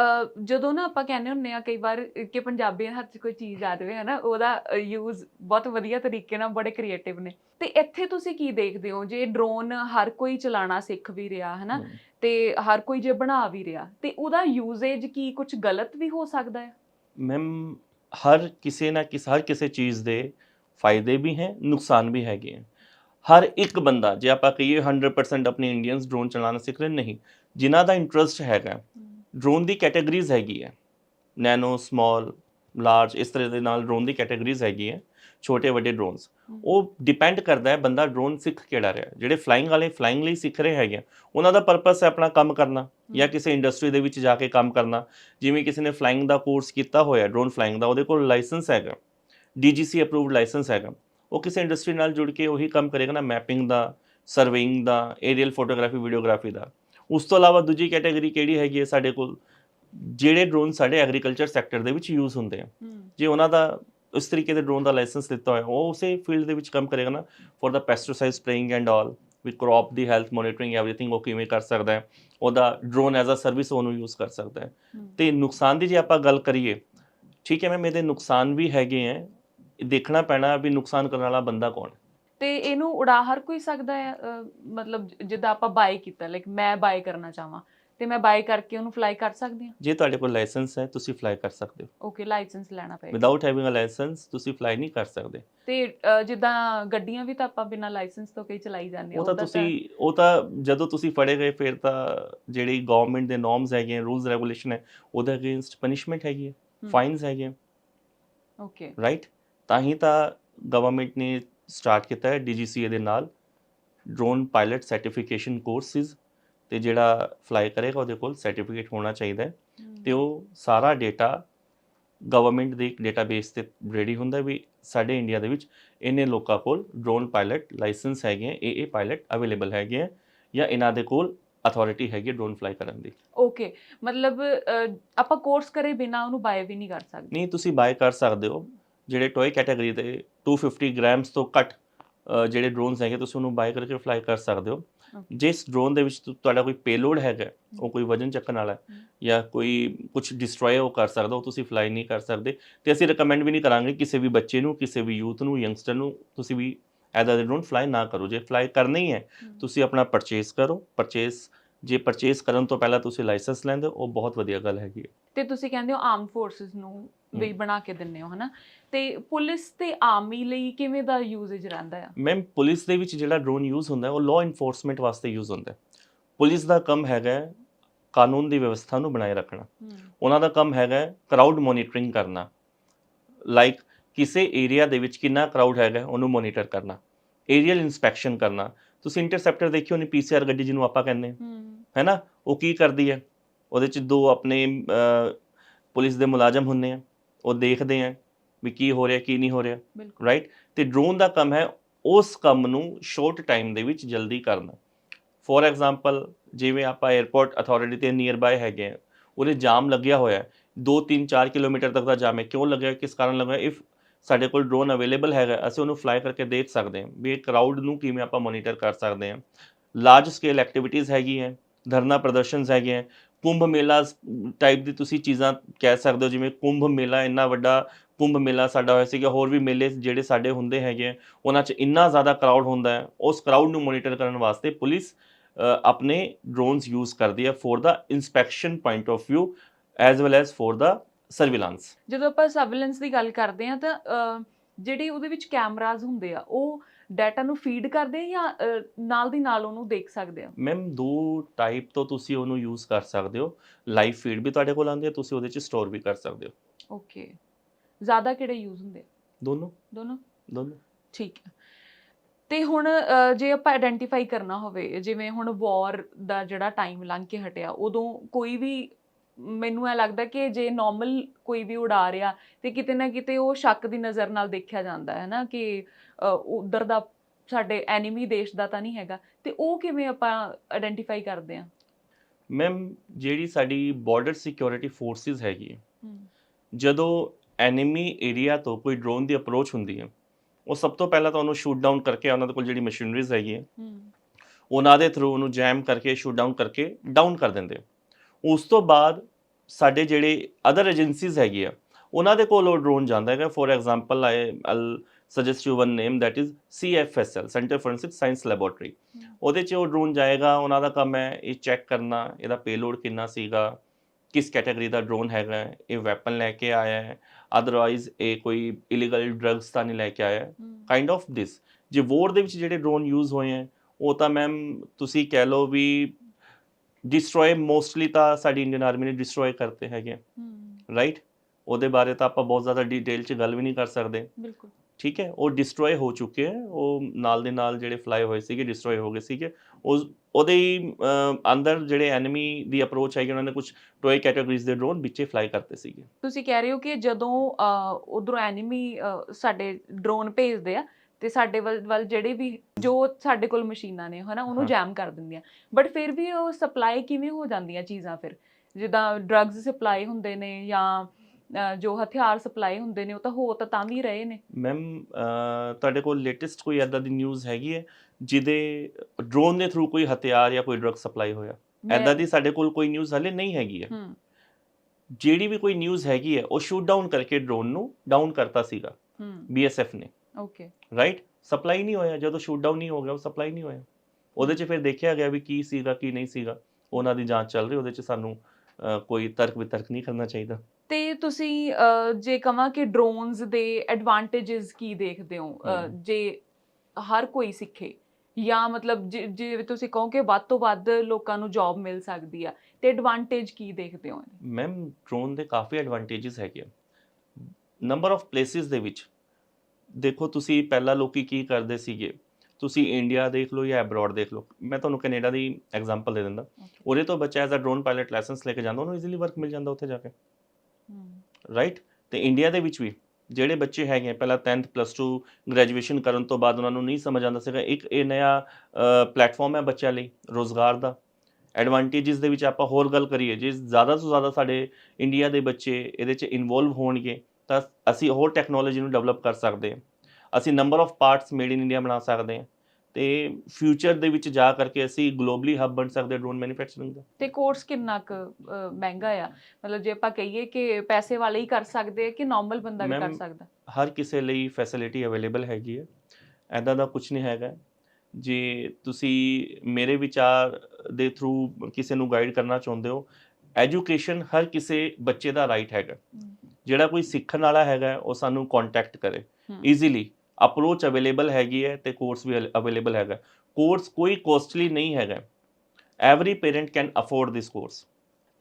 ਜਦੋਂ ਨਾ ਆਪਾਂ ਕਹਿੰਦੇ ਹੁੰਨੇ ਆ ਕਈ ਵਾਰ ਕਿ ਪੰਜਾਬੀਆਂ ਹੱਥ 'ਚ ਕੋਈ ਚੀਜ਼ ਆ ਜਾਵੇ ਹਨਾ ਉਹਦਾ ਯੂਜ਼ ਬਹੁਤ ਵਧੀਆ ਤਰੀਕੇ ਨਾਲ ਬੜੇ ਕ੍ਰੀਏਟਿਵ ਨੇ। ਤੇ ਇੱਥੇ ਤੁਸੀਂ ਕੀ ਦੇਖਦੇ ਹੋ? ਜੇ ਡਰੋਨ ਹਰ ਕੋਈ ਚਲਾਣਾ ਸਿੱਖ ਵੀ ਰਿਹਾ ਹਨਾ। ਤੇ ਹਰ ਕੋਈ ਜੇ ਬਣਾ ਵੀ ਰਿਹਾ ਤੇ ਉਹਦਾ ਯੂਜ਼ੇਜ ਕੀ ਕੁਝ ਗਲਤ ਵੀ ਹੋ ਸਕਦਾ ਹੈ? ਮੈਮ ਹਰ ਕਿਸੇ ਨਾ ਕਿਸ ਹਰ ਕਿਸੇ ਚੀਜ਼ ਦੇ ਫਾਇਦੇ ਵੀ ਹੈ ਨੁਕਸਾਨ ਵੀ ਹੈਗੇ ਹੈ ਹਰ ਇੱਕ ਬੰਦਾ ਜੇ ਆਪਾਂ ਕਹੀਏ 100% ਆਪਣੇ ਇੰਡੀਅਨਸ ਡਰੋਨ ਚਲਾਉਣਾ ਸਿੱਖ ਰਹੇ ਨਹੀਂ। ਜਿਨ੍ਹਾਂ ਦਾ ਇੰਟਰਸਟ ਹੈਗਾ ਡਰੋਨ ਦੀ ਕੈਟਾਗਰੀਜ਼ ਹੈਗੀ ਹੈ। ਨੈਨੋ ਸਮਾਲ ਲਾਰਜ ਇਸ ਤਰ੍ਹਾਂ ਦੇ ਨਾਲ ਡਰੋਨ ਦੀ ਕੈਟਾਗਰੀਜ਼ ਹੈਗੀ ਹੈ ਛੋਟੇ ਵੱਡੇ ਡਰੋਨਸ ਉਹ ਡਿਪੈਂਡ ਕਰਦਾ ਹੈ ਬੰਦਾ ਡਰੋਨ ਸਿੱਖ ਕਿਹੜਾ ਰਿਹਾ। ਜਿਹੜੇ ਫਲਾਈਂਗ ਵਾਲੇ ਫਲਾਈਂਗ ਲਈ ਸਿੱਖ ਰਹੇ ਹੈਗੇ ਆ, ਉਹਨਾਂ ਦਾ ਪਰਪਸ ਹੈ ਆਪਣਾ ਕੰਮ ਕਰਨਾ ਜਾਂ ਕਿਸੇ ਇੰਡਸਟਰੀ ਦੇ ਵਿੱਚ ਜਾ ਕੇ ਕੰਮ ਕਰਨਾ। ਜਿਵੇਂ ਕਿਸੇ ਨੇ ਫਲਾਈਂਗ ਦਾ ਕੋਰਸ ਕੀਤਾ ਹੋਇਆ ਡਰੋਨ ਫਲਾਈਂਗ ਦਾ ਉਹਦੇ ਕੋਲ ਲਾਇਸੈਂਸ ਹੈਗਾ। DGC ਅਪਰੂਵਡ ਲਾਇਸੈਂਸ ਹੈਗਾ। ਉਹ ਕਿਸੇ ਇੰਡਸਟਰੀ ਨਾਲ ਜੁੜ ਕੇ ਉਹੀ ਕੰਮ ਕਰੇਗਾ ਨਾ ਮੈਪਿੰਗ ਦਾ ਸਰਵੇਇੰਗ ਦਾ ਏਰੀਅਲ ਫੋਟੋਗ੍ਰਾਫੀ ਵੀਡੀਓਗ੍ਰਾਫੀ ਦਾ। ਉਸ ਤੋਂ ਇਲਾਵਾ ਦੂਜੀ ਕੈਟਾਗਰੀ ਕਿਹੜੀ ਹੈਗੀ ਹੈ ਸਾਡੇ ਕੋਲ? ਜਿਹੜੇ ਡਰੋਨ ਸਾਡੇ ਐਗਰੀਕਲਚਰ ਸੈਕਟਰ ਦੇ ਵਿੱਚ ਯੂਜ਼ ਹੁੰਦੇ ਆ। ਜੇ ਉਹਨਾਂ ਦਾ ਉਸ ਤਰੀਕੇ ਦੇ ਡਰੋਨ ਦਾ ਲਾਇਸੈਂਸ ਲਿੱਤਾ ਹੋਇਆ ਉਹ ਉਸੇ ਫੀਲਡ ਦੇ ਵਿੱਚ ਕੰਮ ਕਰੇਗਾ ਨਾ for the pesticide spraying and all we crop ਦੀ ਹੈਲਥ ਮੋਨੀਟਰਿੰਗ ਐਵਰੀਥਿੰਗ ਉਹ ਕਿਵੇਂ ਕਰ ਸਕਦਾ ਹੈ ਉਹਦਾ ਡਰੋਨ ਐਜ਼ ਅ ਸਰਵਿਸ ਉਹਨੂੰ ਯੂਜ਼ ਕਰ ਸਕਦਾ ਹੈ। ਤੇ ਨੁਕਸਾਨ ਦੀ ਜੇ ਆਪਾਂ ਗੱਲ ਕਰੀਏ ਠੀਕ ਹੈ ਮੈਂ ਇਹਦੇ ਨੁਕਸਾਨ ਵੀ ਹੈਗੇ ਆ ਦੇਖਣਾ ਪੈਣਾ ਵੀ ਨੁਕਸਾਨ ਕਰਨ ਵਾਲਾ ਬੰਦਾ ਕੌਣ ਹੈ। ਤੇ ਇਹਨੂੰ ਉਡਾ ਹਰ ਕੋਈ ਸਕਦਾ ਹੈ? ਅਹ, ਮਤਲਬ ਜਿੱਦਾਂ ਆਪਾਂ ਬਾਈ ਕੀਤਾ ਲਾਈਕ ਮੈਂ ਬਾਈ ਕਰਨਾ ਚਾਹਾਂ ਤੇ ਮੈਂ ਬਾਈ ਕਰਕੇ ਉਹਨੂੰ ਫਲਾਈ ਕਰ ਸਕਦੀ ਹਾਂ? ਜੇ ਤੁਹਾਡੇ ਕੋਲ ਲਾਇਸੈਂਸ ਹੈ ਤੁਸੀਂ ਫਲਾਈ ਕਰ ਸਕਦੇ ਹੋ। ਓਕੇ ਲਾਇਸੈਂਸ ਲੈਣਾ ਪਏਗਾ। ਵਿਦਆਊਟ ਹੈਵਿੰਗ ਅ ਲਾਇਸੈਂਸ ਤੁਸੀਂ ਫਲਾਈ ਨਹੀਂ ਕਰ ਸਕਦੇ। ਤੇ ਅਹ, ਜਿੱਦਾਂ ਗੱਡੀਆਂ ਵੀ ਤਾਂ ਆਪਾਂ ਬਿਨਾਂ ਲਾਇਸੈਂਸ ਤੋਂ ਕਈ ਚਲਾਈ ਜਾਂਦੇ ਆ ਉਹ ਤਾਂ ਉਹਦਾ ਤੁਸੀਂ ਉਹ ਤਾਂ ਜਦੋਂ ਤੁਸੀਂ ਫੜੇ ਗਏ ਫਿਰ ਤਾਂ ਜਿਹੜੀ ਗਵਰਨਮੈਂਟ ਦੇ ਨੋਰਮਸ ਹੈਗੇ ਰੂਲਸ ਰੈਗੂਲੇਸ਼ਨ ਹੈ ਉਹਦੇ ਅਗੇਂਸਟ ਪਨਿਸ਼ਮੈਂਟ ਹੈਗੀ ਹੈ ਹਮ। ਫਾਈਨਸ ਹੈਗੇ ਓਕੇ ਰਾਈਟ ਤਾਂ ਹੀ ਤਾਂ ਗਵਰਨਮੈਂਟ ਨੇ ਸਟਾਰਟ ਕੀਤਾ ਹੈ ਡੀਜੀਸੀਏ ਦੇ ਨਾਲ ਡਰੋਨ ਪਾਇਲਟ ਸਰਟੀਫਿਕੇਸ਼ਨ ਕੋਰਸਿਸ ਤੇ ਜਿਹੜਾ ਫਲਾਈ ਕਰੇਗਾ ਉਹਦੇ ਕੋਲ ਸਰਟੀਫਿਕੇਟ ਹੋਣਾ ਚਾਹੀਦਾ ਹੈ ਤੇ ਉਹ ਸਾਰਾ ਡਾਟਾ ਗਵਰਨਮੈਂਟ ਦੇ ਇੱਕ ਡਾਟਾਬੇਸ ਤੇ ਰੈਡੀ ਹੁੰਦਾ ਵੀ ਸਾਡੇ ਇੰਡੀਆ ਦੇ ਵਿੱਚ ਇੰਨੇ ਲੋਕਾਂ ਕੋਲ ਡਰੋਨ ਪਾਇਲਟ ਲਾਇਸੈਂਸ ਹੈਗੇ ਆ ਇਹ ਪਾਇਲਟ ਅਵੇਲੇਬਲ ਹੈਗੇ ਆ ਜਾਂ ਇਹਨਾਂ ਦੇ ਕੋਲ ਅਥਾਰਟੀ ਹੈਗੀ ਡਰੋਨ ਫਲਾਈ ਕਰਨ ਦੀ। ਓਕੇ ਮਤਲਬ ਆਪਾਂ ਕੋਰਸ ਕਰੇ ਬਿਨਾ ਉਹਨੂੰ ਬਾਏ ਵੀ ਨਹੀਂ ਕਰ ਸਕਦੇ। ਨਹੀਂ ਤੁਸੀਂ ਬਾਏ ਕਰ ਸਕਦੇ ਹੋ। ਜਿਹੜੇ ਟੋਏ ਕੈਟਾਗਰੀ ਦੇ 250 ਗ੍ਰਾਮਸ ਤੋਂ ਘੱਟ ਜਿਹੜੇ ਡਰੋਨਸ ਹੈਗੇ ਤੁਸੀਂ ਉਹਨੂੰ ਬਾਏ ਕਰਕੇ ਫਲਾਈ ਕਰ ਸਕਦੇ ਹੋ. ਜਿਸ ਡਰੋਨ ਦੇ ਵਿੱਚ ਤੁਹਾਡਾ ਕੋਈ ਪੇਲੋਡ ਹੈਗਾ ਉਹ ਕੋਈ ਵਜਨ ਚੱਕਣ ਵਾਲਾ। ਜਾਂ ਕੋਈ ਕੁਝ ਡਿਸਟਰੋਏ ਉਹ ਕਰ ਸਕਦਾ ਉਹ ਤੁਸੀਂ ਫਲਾਈ ਨਹੀਂ ਕਰ ਸਕਦੇ। ਤੇ ਅਸੀਂ ਰეკਮੈਂਡ ਵੀ ਨਹੀਂ ਕਰਾਂਗੇ ਕਿਸੇ ਵੀ ਬੱਚੇ ਨੂੰ ਕਿਸੇ ਵੀ ਯੂਥ ਨੂੰ ਯੰਗਸਟਰ ਨੂੰ ਤੁਸੀਂ ਵੀ ਐਦਾ ਦੇ ਡਰੋਨ ਫਲਾਈ ਨਾ ਕਰੋ। ਜੇ ਫਲਾਈ ਕਰਨੀ ਹੈ ਤੁਸੀਂ ਆਪਣਾ ਪਰਚੇਸ ਕਰੋ। ਪਰਚੇਸ ਜੇ ਪਰਚੇਸ ਕਰਨ ਤੋਂ ਪਹਿਲਾਂ ਤੁਸੀਂ ਲਾਇਸੈਂਸ ਲੈਂਦੇ ਹੋ ਉਹ ਬਹੁਤ ਵਧੀਆ ਗੱਲ ਹੈਗੀ ਤੇ ਤੁਸੀਂ ਕਹਿੰਦੇ ਹੋ ਆਰਮ ਫੋਰਸਸ ਨੂੰ ਵੀ ਬਣਾ ਕੇ ਦਿੰਨੇ ਹੋ ਹਨਾ? ਤੇ ਪੁਲਿਸ ਤੇ ਆਰਮੀ ਲਈ ਕਿਵੇਂ ਦਾ ਯੂਜ਼ੇਜ ਰਹਿੰਦਾ ਆ? ਮੈਮ ਪੁਲਿਸ ਦੇ ਵਿੱਚ ਜਿਹੜਾ ਡਰੋਨ ਯੂਜ਼ ਹੁੰਦਾ ਉਹ ਲਾਅ ਇਨਫੋਰਸਮੈਂਟ ਵਾਸਤੇ ਯੂਜ਼ ਹੁੰਦਾ ਹੈ। ਪੁਲਿਸ ਦਾ ਕੰਮ ਹੈਗਾ ਕਾਨੂੰਨ ਦੀ ਵਿਵਸਥਾ ਨੂੰ ਬਣਾਏ ਰੱਖਣਾ। ਉਹਨਾਂ ਦਾ ਕੰਮ ਹੈਗਾ ਕਰਾਊਡ ਮੋਨੀਟਰਿੰਗ ਕਰਨਾ। ਲਾਈਕ ਕਿਸੇ ਏਰੀਆ ਦੇ ਵਿੱਚ ਕਿੰਨਾ ਕਰਾਊਡ ਹੈਗਾ ਉਹਨੂੰ ਮੋਨੀਟਰ ਕਰਨਾ। ਏਰੀਅਲ ਇਨਸਪੈਕਸ਼ਨ ਕਰਨਾ। ਤੁਸੀਂ ਇੰਟਰਸੈਪਟਰ ਦੇਖੀ ਹੋਣੀ ਪੀਸੀਆਰ ਗੱਡੀ ਜਿਹਨੂੰ ਆਪਾਂ ਕਹਿੰਦੇ ਹਾਂ। ਨਾ ਉਹ ਕੀ ਕਰਦੀ ਹੈ? ਉਹਦੇ ਚ ਦੋ ਆਪਣੇ ਪੁਲਿਸ ਦੇ ਮੁਲਾਜ਼ਮ ਹੁੰਦੇ ਆ। ਉਹ ਦੇਖਦੇ ਆ ਵੀ ਕੀ ਹੋ ਰਿਹਾ ਕੀ ਨਹੀਂ ਹੋ ਰਿਹਾ ਰਾਈਟ ਤੇ ਡਰੋਨ ਦਾ ਕੰਮ ਹੈ ਉਸ ਕੰਮ ਨੂੰ ਸ਼ੋਰਟ ਟਾਈਮ ਦੇ ਵਿੱਚ ਜਲਦੀ ਕਰਨਾ। ਫੋਰ ਐਗਜ਼ਾਮਪਲ ਜਿਵੇਂ ਆਪਾਂ 에어ਪੋਰਟ ਅਥਾਰਟੀ ਤੇ ਨੀਅਰ ਬਾਏ ਹੈਗੇ ਆ ਉਹਦੇ ਜਾਮ ਲੱਗਿਆ ਹੋਇਆ ਹੈ 2 3 4 ਕਿਲੋਮੀਟਰ ਤੱਕ ਦਾ ਜਾਮ ਹੈ। ਕਿਉਂ ਲੱਗਿਆ ਕਿਸ ਕਾਰਨ ਲੱਗਿਆ? ਇਫ ਸਾਡੇ ਕੋਲ ਡਰੋਨ ਅਵੇਲੇਬਲ ਹੈਗਾ ਅਸੀਂ ਉਹਨੂੰ ਫਲਾਈ ਕਰਕੇ ਦੇਖ ਸਕਦੇ ਹਾਂ ਵੀ ਇਹ ਕਰਾਊਡ ਨੂੰ ਕਿਵੇਂ ਆਪਾਂ ਮੋਨੀਟਰ ਕਰ ਸਕਦੇ ਹਾਂ। ਲਾਰਜ ਸਕੇਲ ਐਕਟੀਵਿਟੀਜ਼ ਹੈਗੀ ਹੈ ਧਰਨਾ ਪ੍ਰਦਰਸ਼ਨਸ ਹੈਗੇ ਹੈ ਕੁੰਭ ਮੇਲਾ ਟਾਈਪ ਦੀ ਤੁਸੀਂ ਚੀਜ਼ਾਂ ਕਹਿ ਸਕਦੇ ਹੋ ਜਿਵੇਂ ਕੁੰਭ ਮੇਲਾ ਇੰਨਾ ਵੱਡਾ ਕੁੰਭ ਮੇਲਾ ਸਾਡਾ ਹੋਇਆ ਸੀਗਾ ਹੋਰ ਵੀ ਮੇਲੇ ਜਿਹੜੇ ਸਾਡੇ ਹੁੰਦੇ ਹੈਗੇ ਆ, ਉਹਨਾਂ 'ਚ ਇੰਨਾ ਜ਼ਿਆਦਾ ਕਰਾਊਡ ਹੁੰਦਾ ਹੈ ਉਸ ਕਰਾਊਡ ਨੂੰ ਮੋਨੀਟਰ ਕਰਨ ਵਾਸਤੇ ਪੁਲਿਸ ਆਪਣੇ ਡਰੋਨਸ ਯੂਜ਼ ਕਰਦੀ ਹੈ for the inspection point of View as well as for the surveillance ਜਦੋਂ ਆਪਾਂ ਸਰਵੇਲੈਂਸ ਦੀ ਗੱਲ ਕਰਦੇ ਆ ਤਾਂ ਜਿਹੜੇ ਉਹਦੇ ਵਿੱਚ ਕੈਮਰਾਜ਼ ਹੁੰਦੇ ਆ ਉਹ ਡਾਟਾ ਨੂੰ ਫੀਡ ਕਰਦੇ ਆ ਜਾਂ ਨਾਲ ਦੀ ਨਾਲ ਉਹਨੂੰ ਦੇਖ ਸਕਦੇ ਆ ਮੈਮ ਦੋ ਟਾਈਪ ਤੋਂ ਤੁਸੀਂ ਉਹਨੂੰ ਯੂਜ਼ ਕਰ ਸਕਦੇ ਹੋ। ਲਾਈਵ ਫੀਡ ਵੀ ਤੁਹਾਡੇ ਕੋਲ ਆਉਂਦੀ ਹੈ ਤੁਸੀਂ ਉਹਦੇ 'ਚ ਸਟੋਰ ਵੀ ਕਰ ਸਕਦੇ ਹੋ। ਓਕੇ ਜ਼ਿਆਦਾ ਕਿਹੜੇ ਯੂਜ਼ ਹੁੰਦੇ? ਦੋਨੋਂ। ਦੋਨੋਂ? ਦੋਨੋਂ। ਠੀਕ ਹੈ। ਤੇ ਹੁਣ ਜੇ ਆਪਾਂ ਆਇਡੈਂਟੀਫਾਈ ਕਰਨਾ ਹੋਵੇ ਜਿਵੇਂ ਹੁਣ ਵਾਰ ਦਾ ਜਿਹੜਾ ਟਾਈਮ ਲੰਘ ਕੇ ਹਟਿਆ ਉਦੋਂ ਕੋਈ ਵੀ ਮੈਨੂੰ ਇਹ ਲੱਗਦਾ ਕਿ ਜੇ ਨਾਰਮਲ ਕੋਈ ਵੀ ਉਡਾ ਰਿਹਾ ਤੇ ਕਿਤੇ ਨਾ ਕਿਤੇ ਉਹ ਸ਼ੱਕ ਦੀ ਨਜ਼ਰ ਨਾਲ ਦੇਖਿਆ ਜਾਂਦਾ ਹੈ ਨਾ ਕਿ ਉਧਰ ਦਾ ਸਾਡੇ ਐਨੀਮੀ ਦੇਸ਼ ਦਾ ਤਾਂ ਨਹੀਂ ਹੈਗਾ ਤੇ ਉਹ ਕਿਵੇਂ ਆਪਾਂ ਆਇਡੈਂਟੀਫਾਈ ਕਰਦੇ ਆ ਮੈਮ ਜਿਹੜੀ ਸਾਡੀ ਬਾਰਡਰ ਸਿਕਿਉਰਿਟੀ ਫੋਰਸਿਸ ਹੈਗੀ ਹੈ ਜਦੋਂ ਐਨੇਮੀ ਏਰੀਆ ਤੋਂ ਕੋਈ ਡਰੋਨ ਦੀ ਅਪਰੋਚ ਹੁੰਦੀ ਹੈ ਉਹ ਸਭ ਤੋਂ ਪਹਿਲਾਂ ਤਾਂ ਉਹਨੂੰ ਸ਼ੂਟ ਡਾਊਨ ਕਰਕੇ ਉਹਨਾਂ ਦੇ ਕੋਲ ਜਿਹੜੀ ਮਸ਼ੀਨਰੀਜ਼ ਹੈਗੀ ਹੈ। ਉਹਨਾਂ ਦੇ ਥਰੂ ਉਹਨੂੰ ਜੈਮ ਕਰਕੇ ਸ਼ੂਟ ਡਾਊਨ ਕਰਕੇ ਡਾਊਨ ਕਰ ਦਿੰਦੇ ਆ। ਉਸ ਤੋਂ ਬਾਅਦ ਸਾਡੇ ਜਿਹੜੇ ਅਦਰ ਏਜੰਸੀਜ਼ ਹੈਗੀ ਆ ਉਹਨਾਂ ਦੇ ਕੋਲ ਉਹ ਡਰੋਨ ਜਾਂਦਾ ਹੈਗਾ। For example I'll suggest you one name that is CFSL centre forensic science laboratory ਉਹਦੇ 'ਚ ਉਹ ਡਰੋਨ ਜਾਏਗਾ ਉਹਨਾਂ ਦਾ ਕੰਮ ਹੈ ਇਹ ਚੈੱਕ ਕਰਨਾ ਇਹਦਾ ਪੇਲੋਡ ਕਿੰਨਾ ਸੀਗਾ ਕਿਸ ਕੈਟਾਗਰੀ ਦਾ ਡਰੋਨ ਹੈਗਾ ਇਹ ਵੈਪਨ ਲੈ ਕੇ ਆਇਆ ਹੈ ਅਦਰਵਾਈਜ਼ ਇਹ ਕੋਈ ਇਲੀਗਲ ਡਰੱਗਸ ਤਾਂ ਨਹੀਂ ਲੈ ਕੇ ਆਇਆ। ਕਾਈਂਡ ਆਫ ਦਿਸ ਜੇ ਵੋਰ ਦੇ ਵਿੱਚ ਜਿਹੜੇ ਡਰੋਨ ਯੂਜ਼ ਹੋਏ ਹੈ ਉਹ ਤਾਂ ਮੈਮ ਤੁਸੀਂ ਕਹਿ ਲਓ ਵੀ ਡਿਸਟਰੋਏ ਮੋਸਟਲੀ ਤਾਂ ਸਾਡੀ ਇੰਡੀਅਨ ਆਰਮੀ ਨੇ ਡਿਸਟਰੋਏ ਕਰਤੇ ਹੈਗੇ ਰਾਈਟ ਉਹਦੇ ਬਾਰੇ ਤਾਂ ਆਪਾਂ ਬਹੁਤ ਜ਼ਿਆਦਾ ਡੀਟੇਲ 'ਚ ਗੱਲ ਵੀ ਨਹੀਂ ਕਰ ਸਕਦੇ। ਬਿਲਕੁਲ। ਠੀਕ ਹੈ? ਉਹ ਡਿਸਟਰੋਏ ਹੋ ਚੁੱਕੇ ਹੈ ਉਹ ਨਾਲ ਦੇ ਨਾਲ ਜਿਹੜੇ ਫਲਾਈ ਹੋਏ ਸੀਗੇ ਡਿਸਟਰੋਏ ਹੋ ਗਏ ਸੀਗੇ। ਉਸ ਉਹਦੇ ਹੀ ਅੰਦਰ ਜਿਹੜੇ ਐਨਮੀ ਦੀ ਅਪਰੋਚ ਹੈਗੀ ਉਹਨਾਂ ਨੇ ਕੁਝ ਟੋਏ ਕੈਟਾਗਰੀਜ਼ ਦੇ ਡਰੋਨ ਵਿੱਚੇ ਫਲਾਈ ਕਰਤੇ ਸੀਗੇ। ਤੁਸੀਂ ਕਹਿ ਰਹੇ ਹੋ ਕਿ ਜਦੋਂ ਉਧਰੋਂ ਐਨੀਮੀ ਸਾਡੇ ਡਰੋਨ ਭੇਜਦੇ ਆ ਤੇ ਸਾਡੇ ਵੱਲ ਵੱਲ ਜਿਹੜੇ ਵੀ ਜੋ ਸਾਡੇ ਕੋਲ ਮਸ਼ੀਨਾਂ ਨੇ ਹਨਾ ਉਹਨੂੰ। ਜੈਮ ਕਰ ਦਿੰਦੀਆਂ। ਬਟ ਫਿਰ ਵੀ ਉਹ ਸਪਲਾਈ ਕਿਵੇਂ ਹੋ ਜਾਂਦੀਆਂ ਚੀਜ਼ਾਂ ਫਿਰ? ਜਿੱਦਾਂ ਡਰੱਗਸ ਸਪਲਾਈ ਹੁੰਦੇ ਨੇ ਜਾਂ ਜੋ ਹਥਿਆਰ ਸਪਲਾਈ ਹੁੰਦੇ ਨੇ ਉਹ ਤਾਂ ਹੋ ਤਾਂ ਤਾਂ ਵੀ ਰਹੇ ਨੇ। ਮੈਮ ਤੁਹਾਡੇ ਕੋਲ ਲੇਟੈਸਟ ਕੋਈ ਐਦਾਂ ਦੀ ਨਿਊਜ਼ ਹੈਗੀ ਹੈ ਜਿਹਦੇ ਡਰੋਨ ਦੇ ਥਰੂ ਕੋਈ ਹਥਿਆਰ ਜਾਂ ਕੋਈ ਡਰੱਗ ਸਪਲਾਈ ਹੋਇਆ? ਐਦਾਂ ਦੀ ਸਾਡੇ ਕੋਲ ਕੋਈ ਨਿਊਜ਼ ਹਲੇ ਨਹੀਂ ਹੈਗੀ ਹੈ। ਜਿਹੜੀ ਵੀ ਕੋਈ ਨਿਊਜ਼ ਹੈਗੀ ਹੈ ਉਹ ਸ਼ੂਟ ਡਾਊਨ ਕਰਕੇ ਡਰੋਨ ਨੂੰ ਡਾਊਨ ਕਰਤਾ ਸੀਗਾ ਬੀਐਸਐਫ ਨੇ। ਓਕੇ ਰਾਈਟ ਸਪਲਾਈ ਨਹੀਂ ਹੋਇਆ। ਜਦੋਂ ਸ਼ੂਟ ਡਾਊਨ ਨਹੀਂ ਹੋ ਗਿਆ ਉਹ ਸਪਲਾਈ ਨਹੀਂ ਹੋਇਆ। ਉਹਦੇ 'ਚ ਫਿਰ ਦੇਖਿਆ ਗਿਆ ਵੀ ਕੀ ਸੀਗਾ ਕੀ ਨਹੀਂ ਸੀਗਾ। ਉਹਨਾਂ ਦੀ ਜਾਂਚ ਚੱਲ ਰਹੀ ਉਹਦੇ 'ਚ ਸਾਨੂੰ ਕੋਈ ਤਰਕ ਵਿਤਰਕ ਨਹੀਂ ਕਰਨਾ ਚਾਹੀਦਾ। ਤੇ ਤੁਸੀਂ ਜੇ ਕਹਾਂ ਕਿ ਡਰੋਨਸ ਦੇ ਐਡਵਾਂਟੇजेस ਕੀ ਦੇਖਦੇ ਹੋ? ਜੇ ਹਰ ਕੋਈ ਸਿੱਖੇ ਜਾਂ ਮਤਲਬ ਜੇ ਤੁਸੀਂ ਕਹੋ ਕਿ ਵੱਧ ਤੋਂ ਵੱਧ ਲੋਕਾਂ ਨੂੰ ਜੌਬ ਮਿਲ ਸਕਦੀ ਆ ਤੇ ਐਡਵਾਂਟੇਜ ਕੀ ਦੇਖਦੇ ਹੋ? ਮੈਮ ਡਰੋਨ ਦੇ ਕਾਫੀ ਐਡਵਾਂਟੇजेस ਹੈਗੇ ਨੰਬਰ ਆਫ ਪਲੇਸਿਸ ਦੇ ਵਿੱਚ ਦੇਖੋ ਤੁਸੀਂ ਪਹਿਲਾਂ ਲੋਕੀ ਕੀ ਕਰਦੇ ਸੀਗੇ? ਤੁਸੀਂ ਇੰਡੀਆ ਦੇਖ ਲਓ ਜਾਂ ਅਬਰੋਡ ਦੇਖ ਲਓ। ਮੈਂ ਤੁਹਾਨੂੰ ਕੈਨੇਡਾ ਦੀ ਐਗਜ਼ਾਮਪਲ ਦੇ ਦਿੰਦਾ। ਉਹਦੇ ਤੋਂ ਬੱਚਾ as a drone pilot license ਲੈ ਕੇ ਜਾਂਦਾ ਉਹਨੂੰ ਈਜ਼ੀਲੀ ਵਰਕ ਮਿਲ ਜਾਂਦਾ ਉੱਥੇ ਜਾ ਕੇ। ਰਾਈਟ ਤੇ ਇੰਡੀਆ ਦੇ ਵਿੱਚ ਵੀ ਜਿਹੜੇ ਬੱਚੇ ਹੈਗੇ ਪਹਿਲਾਂ 10th ਪਲੱਸ 2 ਗ੍ਰੈਜੂਏਸ਼ਨ ਕਰਨ ਤੋਂ ਬਾਅਦ ਉਹਨਾਂ ਨੂੰ ਨਹੀਂ ਸਮਝ ਆਉਂਦਾ ਸੀਗਾ। ਇੱਕ ਇਹ ਨਵਾਂ ਪਲੇਟਫਾਰਮ ਹੈ ਬੱਚਿਆਂ ਲਈ ਰੋਜ਼ਗਾਰ ਦਾ। ਐਡਵਾਂਟੇजेस ਦੇ ਵਿੱਚ ਆਪਾਂ ਹੋਰ ਗੱਲ ਕਰੀਏ ਜੇ ਜ਼ਿਆਦਾ ਤੋਂ ਜ਼ਿਆਦਾ ਸਾਡੇ ਇੰਡੀਆ ਦੇ ਬੱਚੇ ਇਹਦੇ 'ਚ ਇਨਵੋਲਵ ਹੋਣਗੇ ਤਾਂ ਅਸੀਂ ਹੋਰ ਟੈਕਨੋਲੋਜੀ ਨੂੰ ਡਿਵੈਲਪ ਕਰ ਸਕਦੇ ਹਾਂ। ਅਸੀਂ number of parts made in India ਬਣਾ ਸਕਦੇ ਹਾਂ ਤੇ ਫਿਊਚਰ ਦੇ ਵਿੱਚ ਜਾ ਕਰਕੇ ਅਸੀਂ ਗਲੋਬਲੀ ਹੱਬ ਬਣ ਸਕਦੇ ਡਰੋਨ ਮੈਨੂਫੈਕਚਰਿੰਗ ਦਾ। ਤੇ ਕੋਰਸ ਕਿੰਨਾ ਕੁ ਮਹਿੰਗਾ ਆ? ਮਤਲਬ ਜੇ ਆਪਾਂ ਕਹੀਏ ਕਿ ਪੈਸੇ ਵਾਲੇ ਹੀ ਕਰ ਸਕਦੇ ਆ ਕਿ ਨਾਰਮਲ ਬੰਦਾ ਵੀ ਕਰ ਸਕਦਾ? ਹਰ ਕਿਸੇ ਲਈ ਫੈਸਿਲਿਟੀ ਅਵੇਲੇਬਲ ਹੈਗੀ ਹੈ ਐਦਾਂ ਦਾ ਕੁਝ ਨਹੀਂ ਹੈਗਾ। ਜੇ ਤੁਸੀਂ ਮੇਰੇ ਵਿਚਾਰ ਦੇ ਥਰੂ ਕਿਸੇ ਨੂੰ ਗਾਈਡ ਕਰਨਾ ਚਾਹੁੰਦੇ ਹੋ ਐਜੂਕੇਸ਼ਨ ਹਰ ਕਿਸੇ ਬੱਚੇ ਦਾ ਰਾਈਟ ਹੈਗਾ। ਜਿਹੜਾ ਕੋਈ ਸਿੱਖਣ ਵਾਲਾ ਹੈਗਾ ਉਹ ਸਾਨੂੰ ਕੰਟੈਕਟ ਕਰੇ। ਈਜ਼ੀਲੀ ਅਪਰੋਚ ਅਵੇਲੇਬਲ ਹੈਗੀ ਹੈ ਤੇ ਕੋਰਸ ਵੀ ਅਵੇਲੇਬਲ ਹੈਗਾ। ਕੋਰਸ ਕੋਈ ਕੋਸਟਲੀ ਨਹੀਂ ਹੈਗਾ। Every parent can afford this course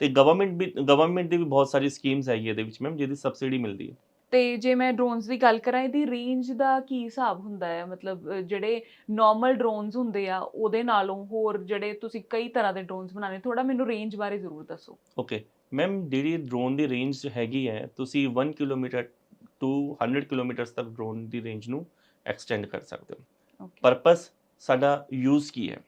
ਤੇ ਗਵਰਨਮੈਂਟ ਵੀ ਗਵਰਨਮੈਂਟ ਦੀ ਵੀ ਬਹੁਤ ਸਾਰੀ ਸਕੀਮਸ ਹੈਗੀ ਇਹਦੇ ਵਿੱਚ ਮੈਮ ਜਿਹਦੀ ਸਬਸਿਡੀ ਮਿਲਦੀ ਹੈ। ਤੇ ਜੇ ਮੈਂ ਡਰੋਨਸ ਦੀ ਗੱਲ ਕਰਾਂ ਇਹਦੀ ਰੇਂਜ ਦਾ ਕੀ ਹਿਸਾਬ ਹੁੰਦਾ ਹੈ? ਮਤਲਬ ਜਿਹੜੇ ਨਾਰਮਲ ਡਰੋਨਸ ਹੁੰਦੇ ਆ ਉਹਦੇ ਨਾਲੋਂ ਹੋਰ ਜਿਹੜੇ ਤੁਸੀਂ ਕਈ ਤਰ੍ਹਾਂ ਦੇ ਡਰੋਨਸ ਬਣਾਉਣੇ ਥੋੜਾ ਮੈਨੂੰ ਰੇਂਜ ਬਾਰੇ ਜ਼ਰੂਰ ਦੱਸੋ। ਓਕੇ ਮੈਮ ਜਿਹੜੀ ਡਰੋਨ ਦੀ ਰੇਂਜ ਹੈਗੀ ਹੈ ਤੁਸੀਂ 1 ਕਿਲੋਮੀਟਰ ਟੂ 100 ਕਿਲੋਮੀਟਰਸ ਤੱਕ ਡਰੋਨ ਦੀ ਰੇਂਜ ਨੂੰ ਐਕਸਟੈਂਡ ਕਰ ਸਕਦੇ ਹੋ। ਪਰਪਸ ਸਾਡਾ ਯੂਜ਼ ਕੀ ਹੈ?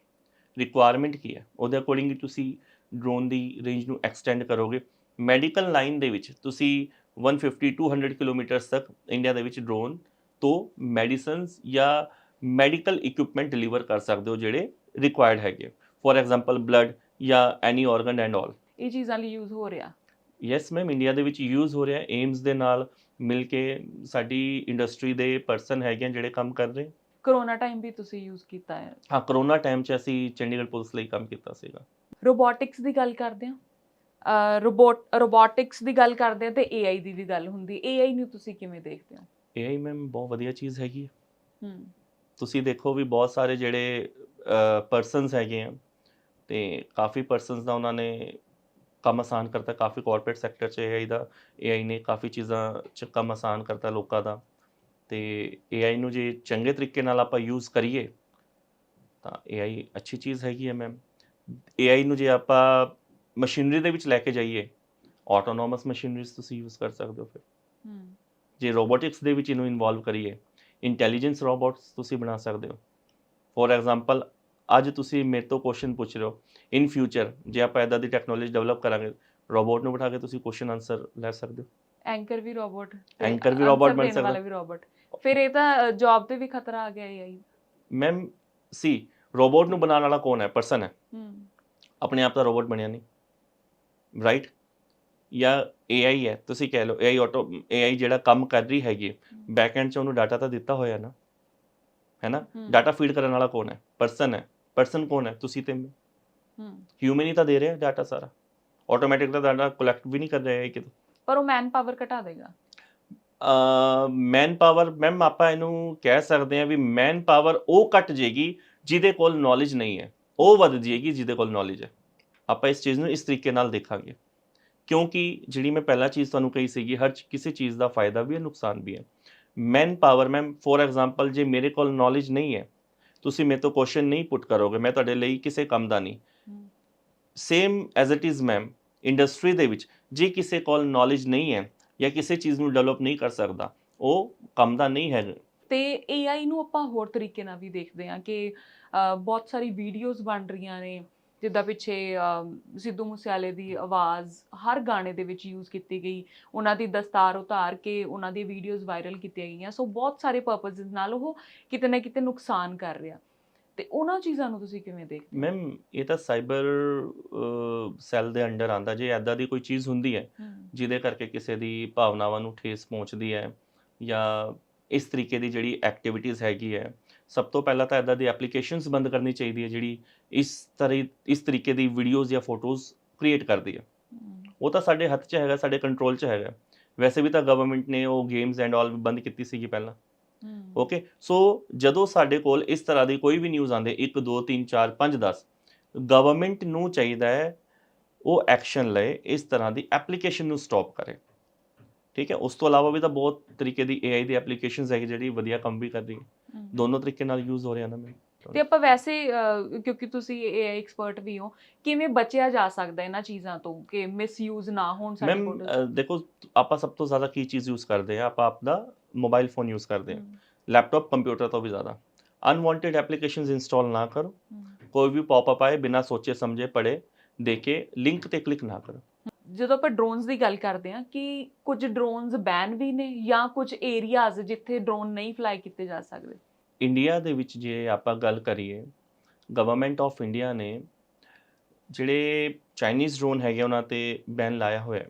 ਰਿਕੁਆਇਰਮੈਂਟ ਕੀ ਹੈ? ਉਹਦੇ ਅਕੋਰਡਿੰਗਲੀ ਤੁਸੀਂ ਡਰੋਨ ਦੀ ਰੇਂਜ ਨੂੰ ਐਕਸਟੈਂਡ ਕਰੋਗੇ। ਮੈਡੀਕਲ ਲਾਈਨ ਦੇ ਵਿੱਚ ਤੁਸੀਂ 150 200 ਕਿਲੋਮੀਟਰਸ ਤੱਕ ਇੰਡੀਆ ਦੇ ਵਿੱਚ ਡਰੋਨ ਤੋਂ ਮੈਡੀਸਨਸ ਜਾਂ ਮੈਡੀਕਲ ਇਕਵਿਪਮੈਂਟ ਡਿਲੀਵਰ ਕਰ ਸਕਦੇ ਹੋ ਜਿਹੜੇ ਰਿਕੁਆਇਰਡ ਹੈਗੇ। ਫੋਰ ਐਗਜ਼ਾਮਪਲ ਬਲੱਡ ਜਾਂ ਐਨੀ ਆਰਗਨ ਐਂਡ ਆਲ ਇਹ ਚੀਜ਼ਾਂ ਲਈ ਯੂਜ਼ ਹੋ ਰਿਹਾ? ਯੈਸ ਮੈਮ ਇੰਡੀਆ ਦੇ ਵਿੱਚ ਯੂਜ਼ ਹੋ ਰਿਹਾ ਏਮਸ ਦੇ ਨਾਲ ਮਿਲ ਕੇ ਸਾਡੀ ਇੰਡਸਟਰੀ ਦੇ ਪਰਸਨ ਹੈਗੇ ਆ ਜਿਹੜੇ ਕੰਮ ਕਰ ਰਹੇ। ਕਰੋਨਾ ਟਾਈਮ ਵੀ ਤੁਸੀਂ ਯੂਜ਼ ਕੀਤਾ ਹੈ। ਹਾਂ ਕਰੋਨਾ ਟਾਈਮ 'ਚ ਅਸੀਂ ਚੰਡੀਗੜ੍ਹ ਪੁਲਿਸ ਲਈ ਕੰਮ ਕੀਤਾ ਸੀਗਾ। ਰੋਬੋਟਿਕਸ ਦੀ ਗੱਲ ਕਰਦੇ ਹਾਂ? ਰੋਬੋਟ ਰੋਬੋਟਿਕਸ ਦੀ ਗੱਲ ਕਰਦੇ ਹਾਂ ਤੇ AI ਦੀ ਵੀ ਗੱਲ ਹੁੰਦੀ AI ਨੂੰ ਤੁਸੀਂ ਕਿਵੇਂ ਦੇਖਦੇ ਹੋ? AI ਮੈਮ ਬਹੁਤ ਵਧੀਆ ਚੀਜ਼ ਹੈਗੀ ਹੈ। ਹੂੰ। ਤੁਸੀਂ ਦੇਖੋ ਵੀ ਬਹੁਤ ਸਾਰੇ ਜਿਹੜੇ ਪਰਸਨਸ ਹੈਗੇ ਆ ਤੇ ਕਾਫੀ ਪਰਸਨਸ ਦਾ ਉਹਨਾਂ ਨੇ ਕੰਮ ਆਸਾਨ ਕਰਤਾ ਕਾਫੀ ਕਾਰਪੋਰੇਟ ਸੈਕਟਰ 'ਚ AI ਦਾ AI ਨੇ ਕਾਫੀ ਚੀਜ਼ਾਂ 'ਚ ਕੰਮ ਆਸਾਨ ਕਰਤਾ ਲੋਕਾਂ ਦਾ। ਤੇ AI ਨੂੰ ਜੇ ਚੰਗੇ ਤਰੀਕੇ ਨਾਲ ਆਪਾਂ ਯੂਜ਼ ਕਰੀਏ ਤਾਂ AI ਅੱਛੀ ਚੀਜ਼ ਹੈਗੀ ਹੈ ਮੈਮ AI ਨੂੰ ਜੇ ਆਪਾਂ ਮਸ਼ੀਨਰੀ ਦੇ ਵਿੱਚ ਲੈ ਕੇ ਜਾਈਏ ਆਟੋਨੋਮਸ ਮਸ਼ੀਨਰੀਜ਼ ਤੁਸੀਂ ਯੂਜ਼ ਕਰ ਸਕਦੇ ਹੋ ਫਿਰ। ਹੂੰ। ਜੇ ਰੋਬੋਟਿਕਸ ਦੇ ਵਿੱਚ ਇਹਨੂੰ ਇਨਵੋਲਵ ਕਰੀਏ ਇੰਟੈਲੀਜੈਂਸ ਰੋਬੋਟਸ ਤੁਸੀਂ ਬਣਾ ਸਕਦੇ ਹੋ। ਫੋਰ ਐਗਜ਼ਾਮਪਲ ਅੱਜ ਤੁਸੀਂ ਮੇਰੇ ਤੋਂ ਕੁਐਸਚਨ ਪੁੱਛ ਰਹੇ ਹੋ ਇਨ ਫਿਊਚਰ ਜੇ ਆਪਾਂ ਇਦਾਂ ਦੀ ਟੈਕਨੋਲੋਜੀ ਡਿਵੈਲਪ ਕਰਾਂਗੇ ਰੋਬੋਟ ਨੂੰ ਬਿਠਾ ਕੇ ਤੁਸੀਂ ਕੁਐਸਚਨ ਆਨਸਰ ਲੈ ਸਕਦੇ ਹੋ? ਐਂਕਰ ਵੀ ਰੋਬੋਟ Anchor ਵੀ robot ਬਣ ਸਕਦਾ। ਵਾਲਾ ਵੀ ਰੋਬੋਟ ਫਿਰ ਇਹ ਤਾਂ ਜੌਬ ਤੇ ਵੀ ਖਤਰਾ ਆ ਗਿਆ AI ਮੈਮ ਸੀ ਰੋਬੋਟ ਨੂੰ ਬਣਾਉਣ ਵਾਲਾ ਕੌਣ ਹੈ? ਪਰਸਨ ਹੈ। ਹੂੰ। ਆਪਣੇ ਆਪ ਦਾ ਰੋਬੋਟ ਬਣਿਆ ਨਹੀਂ ਰਾਈਟ ਜਾਂ AI ਹੈ। ਤੁਸੀਂ ਕਹਿ ਲਓ AI ਆਟੋ AI ਜਿਹੜਾ ਕੰਮ ਕਰ ਰਹੀ ਹੈਗੀ ਬੈਕ ਐਂਡ 'ਚ ਉਹਨੂੰ ਡਾਟਾ ਤਾਂ ਦਿੱਤਾ ਹੋਇਆ ਨਾ। ਹੈ ਨਾ? ਹੂੰ, ਡਾਟਾ ਫੀਡ ਕਰਨ ਵਾਲਾ ਕੌਣ ਹੈ? ਪਰਸਨ ਹੈ। ਪਰਸਨ ਕੌਣ ਹੈ? ਤੁਸੀਂ ਤੇ ਮੈਂ। ਹੂੰ। ਹਿਊਮਨ ਹੀ ਤਾਂ ਦੇ ਰਿਹਾ ਡਾਟਾ ਸਾਰਾ। ਆਟੋਮੈਟਿਕ ਤਾਂ ਡਾਟਾ ਕਲੈਕਟ ਵੀ ਨਹੀਂ ਕਰ ਰਿਹਾ ਹੈ ਕਿਤੇ। ਪਰ ਉਹ ਮੈਨ ਪਾਵਰ ਘਟਾ ਦੇਗਾ। ਮੈਨ ਪਾਵਰ ਮੈਮ ਆਪਾਂ ਇਹਨੂੰ ਕਹਿ ਸਕਦੇ ਹਾਂ ਵੀ ਮੈਨ ਪਾਵਰ ਉਹ ਘਟ ਜੇਗੀ ਜਿਹਦੇ ਕੋਲ ਨੌਲੇਜ ਨਹੀਂ ਹੈ। ਉਹ ਵੱਧ ਜੇਗੀ ਜਿਹਦੇ ਕੋਲ ਨੌਲੇਜ ਹੈ। ਆਪਾਂ ਇਸ ਚੀਜ਼ ਨੂੰ ਇਸ ਤਰੀਕੇ ਨਾਲ ਦੇਖਾਂਗੇ। ਕਿਉਂਕਿ ਜਿਹੜੀ ਮੈਂ ਪਹਿਲਾਂ ਚੀਜ਼ ਤੁਹਾਨੂੰ ਕਹੀ ਸੀਗੀ ਹਰ ਕਿਸੇ ਚੀਜ਼ ਦਾ ਫਾਇਦਾ ਵੀ ਹੈ ਨੁਕਸਾਨ ਵੀ ਹੈ। Manpower ma'am for example ਜੇ ਮੇਰੇ ਕੋਲ ਨੌਲੇਜ ਨਹੀਂ ਹੈ ਤੁਸੀਂ ਮੇਰੇ ਤੋਂ ਕੁਐਸਚਨ ਨਹੀਂ ਪੁੱਟ ਕਰੋਗੇ, ਮੈਂ ਤੁਹਾਡੇ ਲਈ ਕਿਸੇ ਕੰਮ ਦਾ ਨਹੀਂ। Same as it is ma'am industry ਦੇ ਵਿੱਚ, ਜੇ ਕਿਸੇ ਕੋਲ ਨੌਲੇਜ ਨਹੀਂ ਹੈ ਜਾਂ ਕਿਸੇ ਚੀਜ਼ ਨੂੰ ਡਿਵੈਲਪ ਨਹੀਂ ਕਰ ਸਕਦਾ, ਉਹ ਕੰਮ ਦਾ ਨਹੀਂ ਹੈ। ਤੇ AI ਨੂੰ ਆਪਾਂ ਹੋਰ ਤਰੀਕੇ ਨਾਲ ਵੀ ਦੇਖਦੇ ਹਾਂ ਕਿ ਬਹੁਤ ਸਾਰੀ ਵੀਡੀਓਜ਼ ਬਣ ਰਹੀਆਂ ਨੇ ਜਿੱਦਾਂ ਪਿੱਛੇ ਸਿੱਧੂ ਮੂਸੇਵਾਲੇ ਦੀ ਆਵਾਜ਼ ਹਰ ਗਾਣੇ ਦੇ ਵਿੱਚ ਯੂਜ਼ ਕੀਤੀ ਗਈ। ਉਹਨਾਂ ਦੀ ਦਸਤਾਰ ਉਤਾਰ ਕੇ ਉਹਨਾਂ ਦੀ ਵੀਡੀਓਜ਼ ਵਾਇਰਲ ਕੀਤੀਆਂ ਗਈਆਂ। ਸੋ ਬਹੁਤ ਸਾਰੇ ਪਰਪਸਸ ਨਾਲ ਉਹ ਕਿਤੇ ਨਾ ਕਿਤੇ ਨੁਕਸਾਨ ਕਰ ਰਿਹਾ। ਤੇ ਉਹਨਾਂ ਚੀਜ਼ਾਂ ਨੂੰ ਤੁਸੀਂ ਕਿਵੇਂ ਦੇਖਦੇ? ਮੈਮ ਇਹ ਤਾਂ ਸਾਈਬਰ ਸੈੱਲ ਦੇ ਅੰਡਰ ਆਂਦਾ ਜੇ ਐਦਾਂ ਦੀ ਕੋਈ ਚੀਜ਼ ਹੁੰਦੀ ਹੈ ਹੂੰ, ਜਿਹਦੇ ਕਰਕੇ ਕਿਸੇ ਦੀ ਭਾਵਨਾਵਾਂ ਨੂੰ ਠੇਸ ਪਹੁੰਚਦੀ ਹੈ ਜਾਂ ਇਸ ਤਰੀਕੇ ਦੀ ਜਿਹੜੀ ਐਕਟੀਵਿਟੀਜ਼ ਹੈਗੀ ਹੈ ਸਭ ਤੋਂ ਪਹਿਲਾਂ ਤਾਂ ਐਦਾਂ ਦੀ ਐਪਲੀਕੇਸ਼ਨਸ ਬੰਦ ਕਰਨੀ ਚਾਹੀਦੀ ਹੈ ਜਿਹੜੀ ਇਸ ਤਰ੍ਹਾਂ ਇਸ ਤਰੀਕੇ ਦੀ ਵੀਡੀਓਜ਼ ਜਾਂ ਫੋਟੋਜ਼ ਕ੍ਰੀਏਟ ਕਰਦੀ ਹੈ। ਉਹ ਤਾਂ ਸਾਡੇ ਹੱਥ 'ਚ ਹੈਗਾ ਸਾਡੇ ਕੰਟਰੋਲ 'ਚ ਹੈਗਾ। ਵੈਸੇ ਵੀ ਤਾਂ ਗਵਰਨਮੈਂਟ ਨੇ ਉਹ ਗੇਮਸ ਐਂਡ ਆਲ ਬੰਦ ਕੀਤੀ ਸੀਗੀ ਪਹਿਲਾਂ। ਓਕੇ ਸੋ ਜਦੋਂ ਸਾਡੇ ਕੋਲ ਇਸ ਤਰ੍ਹਾਂ ਦੀ ਕੋਈ ਵੀ ਨਿਊਜ਼ ਆਉਂਦੇ 1 2 3 4 5 10 ਗਵਰਨਮੈਂਟ ਨੂੰ ਚਾਹੀਦਾ ਹੈ ਉਹ ਐਕਸ਼ਨ ਲਏ ਇਸ ਤਰ੍ਹਾਂ ਦੀ ਐਪਲੀਕੇਸ਼ਨ ਨੂੰ ਸਟਾਪ ਕਰੇ। ਠੀਕ ਹੈ ਉਸ ਤੋਂ ਇਲਾਵਾ ਵੀ ਤਾਂ ਬਹੁਤ ਤਰੀਕੇ ਦੀ AI ਦੀ ਐਪਲੀਕੇਸ਼ਨਸ ਹੈਗੀ ਜਿਹੜੀ ਵਧੀਆ ਕੰਮ ਵੀ ਕਰ ਰਹੀ ਹੈ ਹੂੰ। ਦੋਨੋਂ ਤਰੀਕੇ ਨਾਲ ਯੂਜ਼ ਹੋ ਰਿਹਾ ਨਾ ਮੈਂ। ਤੇ ਆਪਾਂ ਵੈਸੇ ਕਿਉਂਕਿ ਤੁਸੀਂ AI ਐਕਸਪਰਟ ਵੀ ਹੋ ਕਿਵੇਂ ਬਚਿਆ ਜਾ ਸਕਦਾ ਇਹਨਾਂ ਚੀਜ਼ਾਂ ਤੋਂ ਕਿ ਮਿਸਯੂਜ਼ ਨਾ ਹੋਣ ਸਾਡੇ ਫੋਟੋਜ਼ ਦੇਖੋ ਆਪਾਂ ਸਭ ਤੋਂ ਜ਼ਿਆਦਾ ਕੀ ਚੀਜ਼ ਯੂਜ਼ ਕਰਦੇ ਆ ਆਪਾਂ ਆਪਦਾ ਮੋਬਾਈਲ ਫੋਨ ਯੂਜ਼ ਕਰਦੇ ਆ ਲੈਪਟਾਪ ਕੰਪਿਊਟਰ ਤੋਂ ਵੀ ਜ਼ਿਆਦਾ। ਅਨਵਾਂਟਿਡ ਐਪਲੀਕੇਸ਼ਨਸ ਇੰਸਟਾਲ ਨਾ ਕਰੋ। ਕੋਈ ਵੀ ਪੌਪਅਪ ਆਏ ਬਿਨਾਂ ਸੋਚੇ ਸਮਝੇ ਪੜੇ ਦੇਖੇ ਲਿੰਕ ਤੇ ਕਲਿੱਕ ਨਾ ਕਰੋ। ਜਦੋਂ ਆਪਾਂ ਡਰੋਨਸ ਦੀ ਗੱਲ ਕਰਦੇ ਹਾਂ ਕਿ ਕੁਝ ਡਰੋਨਸ ਬੈਨ ਵੀ ਨੇ ਜਾਂ ਕੁਝ ਏਰੀਆਜ਼ ਜਿੱਥੇ ਡਰੋਨ ਨਹੀਂ ਫਲਾਈ ਕੀਤੇ ਜਾ ਸਕਦੇ? ਇੰਡੀਆ ਦੇ ਵਿੱਚ ਜੇ ਆਪਾਂ ਗੱਲ ਕਰੀਏ ਗਵਰਨਮੈਂਟ ਆਫ ਇੰਡੀਆ ਨੇ ਜਿਹੜੇ ਚਾਈਨੀਜ਼ ਡਰੋਨ ਹੈਗੇ ਉਹਨਾਂ ਤੇ ਬੈਨ ਲਾਇਆ ਹੋਇਆ ਹੈ।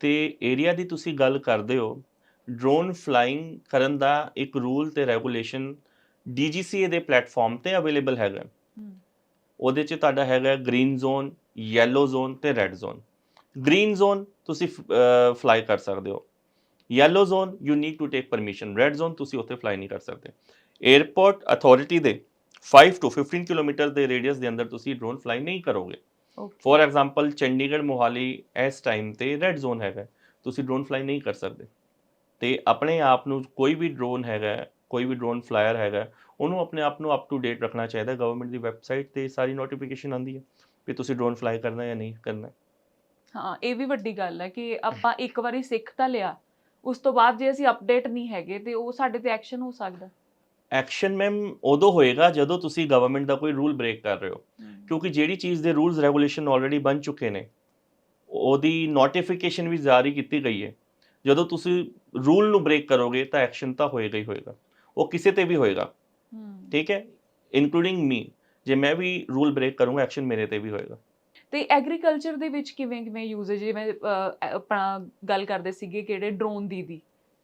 ਤੇ ਏਰੀਆ ਦੀ ਤੁਸੀਂ ਗੱਲ ਕਰਦੇ ਹੋ ਡਰੋਨ ਫਲਾਈਂਗ ਕਰਨ ਦਾ ਇੱਕ ਰੂਲ ਤੇ ਰੈਗੂਲੇਸ਼ਨ DGCA ਦੇ ਪਲੇਟਫਾਰਮ ਤੇ ਅਵੇਲੇਬਲ ਹੈਗਾ। ਉਹਦੇ 'ਚ ਤੁਹਾਡਾ ਹੈਗਾ ਗ੍ਰੀਨ ਜ਼ੋਨ ਯੈਲੋ ਜ਼ੋਨ ਤੇ ਰੈੱਡ ਜ਼ੋਨ ਗ੍ਰੀਨ ਜ਼ੋਨ ਤੁਸੀਂ ਫਲਾਈ ਕਰ ਸਕਦੇ ਹੋ। Yellow zone you need to take permission red zone ਤੁਸੀਂ ਉੱਥੇ ਫਲਾਈ ਨਹੀਂ ਕਰ ਸਕਦੇ। 에ਅਰਪੋਰਟ ਅਥਾਰਟੀ ਦੇ 5 ਤੋਂ 15 ਕਿਲੋਮੀਟਰ ਦੇ ਰੇਡੀਅਸ ਦੇ ਅੰਦਰ ਤੁਸੀਂ ਡਰੋਨ ਫਲਾਈ ਨਹੀਂ ਕਰੋਗੇ. ਫੋਰ ਐਗਜ਼ਾਮਪਲ ਚੰਡੀਗੜ੍ਹ ਮੋਹਾਲੀ ਇਸ ਟਾਈਮ ਤੇ ਰੈੱਡ ਜ਼ੋਨ ਹੈਗਾ। ਤੁਸੀਂ ਡਰੋਨ ਫਲਾਈ ਨਹੀਂ ਕਰ ਸਕਦੇ। ਤੇ ਆਪਣੇ ਆਪ ਨੂੰ ਕੋਈ ਵੀ ਡਰੋਨ ਹੈਗਾ ਹੈ, ਕੋਈ ਵੀ ਡਰੋਨ ਫਲਾਇਰ ਹੈਗਾ ਹੈ, ਉਹਨੂੰ ਆਪਣੇ ਆਪ ਨੂੰ ਅਪ ਟੂ ਡੇਟ ਰੱਖਣਾ ਚਾਹੀਦਾ। ਗਵਰਨਮੈਂਟ ਦੀ ਵੈਬਸਾਈਟ ਤੇ ਸਾਰੀ ਨੋਟੀਫਿਕੇਸ਼ਨ ਆਉਂਦੀ ਹੈ ਵੀ ਤੁਸੀਂ ਡਰੋਨ ਫਲਾਈ ਕਰਨਾ ਜਾਂ ਨਹੀਂ ਕਰਨਾ। ਹਾਂ ਇਹ ਵੀ ਵੱਡੀ ਗੱਲ ਹੈ ਕਿ ਆਪਾਂ ਇੱਕ ਵਾਰੀ ਸਿੱਖ ਤਾਂ ਲਿਆ ਉਸ ਤੋਂ ਬਾਅਦ ਜੇ ਅਸੀਂ ਅਪਡੇਟ ਨਹੀਂ ਹੈਗੇ ਤੇ ਉਹ ਸਾਡੇ ਤੇ ਐਕਸ਼ਨ ਹੋ ਸਕਦਾ। ਐਕਸ਼ਨ ਮੈਮ ਉਦੋਂ ਹੋਏਗਾ ਜਦੋਂ ਤੁਸੀਂ ਗਵਰਨਮੈਂਟ ਦਾ ਕੋਈ ਰੂਲ ਬ੍ਰੇਕ ਕਰ ਰਹੇ ਹੋ। ਕਿਉਂਕਿ ਜਿਹੜੀ ਚੀਜ਼ ਦੇ ਰੂਲਸ ਰੈਗੂਲੇਸ਼ਨ ਆਲਰੇਡੀ ਬਣ ਚੁੱਕੇ ਨੇ ਉਹਦੀ ਨੋਟੀਫਿਕੇਸ਼ਨ ਵੀ ਜਾਰੀ ਕੀਤੀ ਗਈ ਹੈ। ਜਦੋਂ ਤੁਸੀਂ ਰੂਲ ਨੂੰ ਬ੍ਰੇਕ ਕਰੋਗੇ ਤਾਂ ਐਕਸ਼ਨ ਤਾਂ ਹੋਏਗਾ ਹੀ ਹੋਏਗਾ। ਉਹ ਕਿਸੇ ਤੇ ਵੀ ਹੋਏਗਾ। ਠੀਕ ਹੈ? ਇਨਕਲੂਡਿੰਗ ਮੀ ਜੇ ਮੈਂ ਵੀ ਰੂਲ ਬ੍ਰੇਕ ਕਰੂੰਗਾ ਐਕਸ਼ਨ ਮੇਰੇ ਤੇ ਵੀ ਹੋਏਗਾ। ਤੇ ਐਗਰੀਕਲਚਰ ਦੇ ਵਿੱਚ ਕਿਵੇਂ ਕਿਵੇਂ ਯੂਜ਼ ਹੈ? ਜਿਵੇਂ ਆਪਣਾ ਗੱਲ ਕਰਦੇ ਸੀਗੇ ਕਿਹੜੇ ਡਰੋਨ ਦੀ ਦੀ